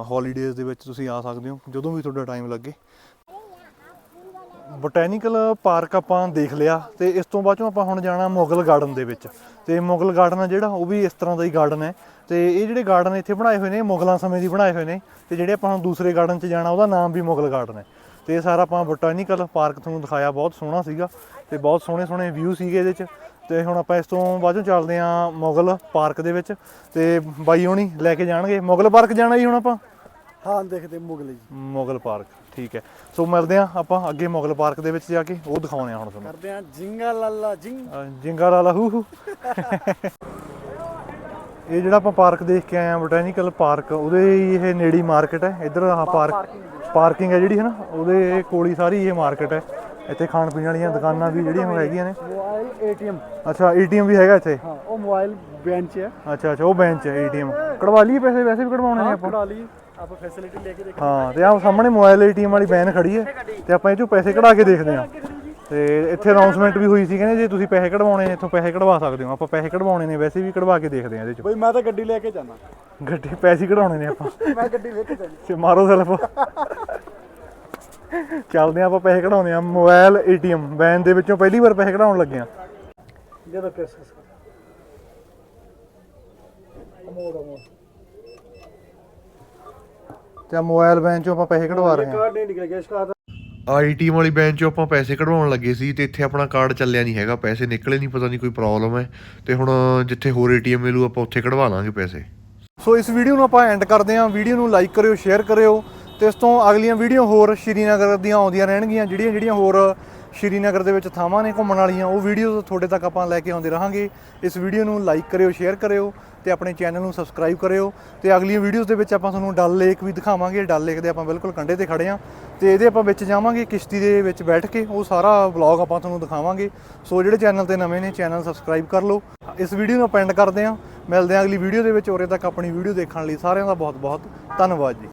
ਹੌਲੀਡੇਜ਼ ਦੇ ਵਿੱਚ ਤੁਸੀਂ ਆ ਸਕਦੇ ਹੋ, ਜਦੋਂ ਵੀ ਤੁਹਾਡਾ ਟਾਈਮ ਲੱਗੇ। ਬੋਟੈਨੀਕਲ ਪਾਰਕ ਆਪਾਂ ਦੇਖ ਲਿਆ ਤੇ ਇਸ ਤੋਂ ਬਾਅਦ ਚੋਂ ਆਪਾਂ ਹੁਣ ਜਾਣਾ ਮੁਗਲ ਗਾਰਡਨ ਦੇ ਵਿੱਚ। ਤੇ ਮੁਗਲ ਗਾਰਡਨ ਆ ਜਿਹੜਾ, ਉਹ ਵੀ ਇਸ ਤਰ੍ਹਾਂ ਦਾ ਹੀ ਗਾਰਡਨ ਹੈ। ਤੇ ਇਹ ਜਿਹੜੇ ਗਾਰਡਨ ਇੱਥੇ ਬਣਾਏ ਹੋਏ ਨੇ ਮੁਗਲਾਂ ਸਮੇਂ ਦੀ ਬਣਾਏ ਹੋਏ ਨੇ ਤੇ ਜਿਹੜੇ ਆਪਾਂ ਹੁਣ ਦੂਸਰੇ ਗਾਰਡਨ 'ਚ ਜਾਣਾ ਉਹਦਾ ਨਾਮ ਵੀ ਮੁਗਲ ਗਾਰਡਨ ਹੈ। ਤੇ ਇਹ ਸਾਰਾ ਆਪਾਂ ਬੋਟੈਨੀਕਲ ਪਾਰਕ ਤੁਹਾਨੂੰ ਦਿਖਾਇਆ ਬਹੁਤ ਸੋਹਣਾ ਸੀਗਾ ਤੇ ਬਹੁਤ ਸੋਹਣੇ ਸੋਹਣੇ ਵਿਊ ਸੀਗੇ ਇਹਦੇ 'ਚ। ਤੇ ਹੁਣ ਆਪਾਂ ਇਸ ਤੋਂ ਬਾਅਦ ਚੱਲਦੇ ਆਂ ਮੁਗਲ ਪਾਰਕ ਦੇ ਵਿੱਚ ਤੇ ਬਾਈ ਹੋਣੀ ਲੈ ਕੇ ਜਾਣਗੇ। ਮੁਗਲ ਪਾਰਕ ਜਾਣਾ ਜੀ ਹੁਣ ਆਪਾਂ? ਹਾਂ ਦੇਖਦੇ ਮੁਗਲੀ ਮੁਗਲ ਪਾਰਕ ਠੀਕ ਹੈ। ਸੋ ਮਿਲਦੇ ਆਂ ਆਪਾਂ ਅੱਗੇ ਮੁਗਲ ਪਾਰਕ ਦੇ ਵਿੱਚ ਜਾ ਕੇ ਉਹ ਦਿਖਾਉਣੇ ਆ ਹੁਣ ਤੁਹਾਨੂੰ। ਕਰਦੇ ਆ ਜਿੰਗਾ ਲਾਲਾ ਜਿੰਗਾ ਲਾਲਾ ਹੂ ਹੂ। ਇਹ ਜਿਹੜਾ ਆਪਾਂ ਪਾਰਕ ਦੇਖ ਕੇ ਆਏ ਆ ਬੋਟੈਨੀਕਲ ਪਾਰਕ ਉਹਦੇ ਇਹ ਨੇੜੀ ਮਾਰਕੀਟ ਹੈ। ਇੱਧਰ ਆਹ ਪਾਰਕ ਪਾਰਕਿੰਗ ਹੈ ਜਿਹੜੀ ਹੈ ਨਾ ਉਹਦੇ ਕੋਲ ਹੀ ਸਾਰੀ ਇਹ ਮਾਰਕੀਟ ਹੈ। ਇੱਥੇ ਖਾਣ ਪੀਣ ਵਾਲੀਆਂ ਦੁਕਾਨਾਂ ਵੀ ਜਿਹੜੀਆਂ ਹੈਗੀਆਂ ਨੇ। Mobile ATM. ਅੱਛਾ ਏਟੀਐਮ ਵੀ ਹੈਗਾ ਇੱਥੇ? ਹਾਂ ਉਹ ਮੋਬਾਈਲ ਬੈਂਚ ਹੈ। ਅੱਛਾ ਅੱਛਾ ਉਹ ਬੈਂਚ ਹੈ ਏਟੀਐਮ। ਕਢਵਾ ਲਈਏ ਪੈਸੇ ਵੈਸੇ ਵੀ ਕਢਵਾਉਣੇ ਨੇ ਆਪਾਂ। ਆਪਾਂ ਫੈਸਿਲਿਟੀ ਲੈ ਕੇ ਦੇਖ ਹਾਂ ਤੇ ਆਹ ਸਾਹਮਣੇ ਮੋਬਾਈਲ ਏਟੀਐਮ ਵਾਲੀ ਵੈਨ ਖੜੀ ਹੈ ਤੇ ਆਪਾਂ ਇਹ ਚੋਂ ਪੈਸੇ ਕਢਾ ਕੇ ਦੇਖਦੇ ਹਾਂ। ਤੇ ਇੱਥੇ ਅਨਾਉਂਸਮੈਂਟ ਵੀ ਹੋਈ ਸੀ ਕਹਿੰਦੇ ਜੇ ਤੁਸੀਂ ਪੈਸੇ ਕਢਵਾਉਣੇ ਨੇ ਇੱਥੋਂ ਪੈਸੇ ਕਢਵਾ ਸਕਦੇ ਹੋ। ਆਪਾਂ ਪੈਸੇ ਕਢਵਾਉਣੇ ਨੇ ਵੈਸੇ ਵੀ ਕਢਵਾ ਕੇ ਦੇਖਦੇ ਹਾਂ ਇਹਦੇ ਚੋਂ। ਬਈ ਮੈਂ ਤਾਂ ਗੱਡੀ ਲੈ ਕੇ ਜਾਣਾ। ਗੱਡੀ ਪੈਸੇ ਕਢਾਉਣੇ ਨੇ ਆਪਾਂ। ਮੈਂ ਗੱਡੀ ਲੈ ਕੇ ਜਾਣੀ। ਤੇ ਮਾਰੋ ਸੈਲਫ। ਚੱਲਦੇ ਹਾਂ ਆਪਾਂ ਪੈਸੇ ਕਢਾਉਂਦੇ ਆ ਮੋਬਾਈਲ ਏਟੀਐਮ ਵੈਨ ਦੇ ਵਿੱਚੋਂ ਪਹਿਲੀ ਵਾਰ ਪੈਸੇ ਕਢਾਉਣ ਲੱਗੇ ਆ ਦੇ ਦੋ ਪੈਸੇ ਅਮੋੜ ਅਮੋੜ। ਤੇ ਮੋਬਾਈਲ ਵੈਨ ਚੋਂ ਆਪਾਂ ਪੈਸੇ ਕਢਵਾ ਰਹੇ ਹਾਂ। ਕਾਰਡ ਨਹੀਂ ਨਿਕਲ ਗਿਆ ਇਸ ਕਾਰਡ ਆਈਟੀਐਮ ਵਾਲੀ ਬੈਂਚ 'ਚੋਂ ਆਪਾਂ ਪੈਸੇ ਕਢਵਾਉਣ ਲੱਗੇ ਸੀ ਤੇ ਇੱਥੇ ਆਪਣਾ ਕਾਰਡ ਚੱਲਿਆ ਨਹੀਂ ਹੈਗਾ, ਪੈਸੇ ਨਿਕਲੇ ਨਹੀਂ, ਪਤਾ ਨਹੀਂ ਕੋਈ ਪ੍ਰੋਬਲਮ ਹੈ। ਤੇ ਹੁਣ ਜਿੱਥੇ ਹੋਰ ਏਟੀਐਮ ਮਿਲੂ, ਆਪਾਂ ਉੱਥੇ ਕਢਵਾ ਲਾਂਗੇ ਪੈਸੇ। ਸੋ ਇਸ ਵੀਡੀਓ ਨੂੰ ਆਪਾਂ ਐਂਡ ਕਰਦੇ ਹਾਂ। ਵੀਡੀਓ ਨੂੰ ਲਾਈਕ ਕਰਿਓ ਸ਼ੇਅਰ ਕਰਿਓ। ਤੇ ਇਸ ਤੋਂ ਅਗਲੀਆਂ ਵੀਡੀਓ ਹੋਰ ਸ਼੍ਰੀਨਗਰ ਦੀਆਂ ਆਉਂਦੀਆਂ ਰਹਿਣਗੀਆਂ ਜਿਹੜੀਆਂ ਜਿਹੜੀਆਂ ਹੋਰ ਸ਼੍ਰੀਨਗਰ ਦੇ ਵਿੱਚ ਥਾਵਾਂ ਨੇ ਘੁੰਮਣ ਵਾਲੀਆਂ, ਉਹ ਵੀਡੀਓ ਤੁਹਾਡੇ ਤੱਕ ਆਪਾਂ ਲੈ ਕੇ ਆਉਂਦੇ ਰਹਾਂਗੇ। ਇਸ ਵੀਡੀਓ ਨੂੰ ਲਾਈਕ ਕਰਿਓ ਸ਼ੇਅਰ ਕਰਿਓ ਤੇ ਆਪਣੇ ਚੈਨਲ ਨੂੰ ਸਬਸਕ੍ਰਾਈਬ ਕਰਿਓ ਤੇ ਅਗਲੀਆਂ ਵੀਡੀਓਜ਼ ਦੇ ਵਿੱਚ ਆਪਾਂ ਤੁਹਾਨੂੰ ਡਲ ਲੇਕ ਵੀ ਦਿਖਾਵਾਂਗੇ। ਡਲ ਲੇਕ ਦੇ ਆਪਾਂ ਬਿਲਕੁਲ ਕੰਢੇ ਤੇ ਖੜੇ ਹਾਂ ਤੇ ਇਹਦੇ ਆਪਾਂ ਵਿੱਚ ਜਾਵਾਂਗੇ, ਕਿਸ਼ਤੀ ਦੇ ਵਿੱਚ ਬੈਠ ਕੇ ਉਹ ਸਾਰਾ ਵਲੌਗ ਆਪਾਂ ਤੁਹਾਨੂੰ ਦਿਖਾਵਾਂਗੇ। ਸੋ ਜਿਹੜੇ ਚੈਨਲ ਤੇ ਨਵੇਂ ਨੇ ਚੈਨਲ ਸਬਸਕ੍ਰਾਈਬ ਕਰ ਲਓ। ਇਸ ਵੀਡੀਓ ਨੂੰ ਆਪਾਂ ਕਰਦੇ ਹਾਂ ਮਿਲਦੇ ਹਾਂ ਅਗਲੀ ਵੀਡੀਓ ਦੇ ਵਿੱਚ, ਉਰੇ ਤੱਕ ਆਪਣੀ ਵੀਡੀਓ ਦੇਖਣ ਲਈ ਸਾਰਿਆਂ ਦਾ ਬਹੁਤ ਬਹੁਤ ਧੰਨਵਾਦ ਜੀ।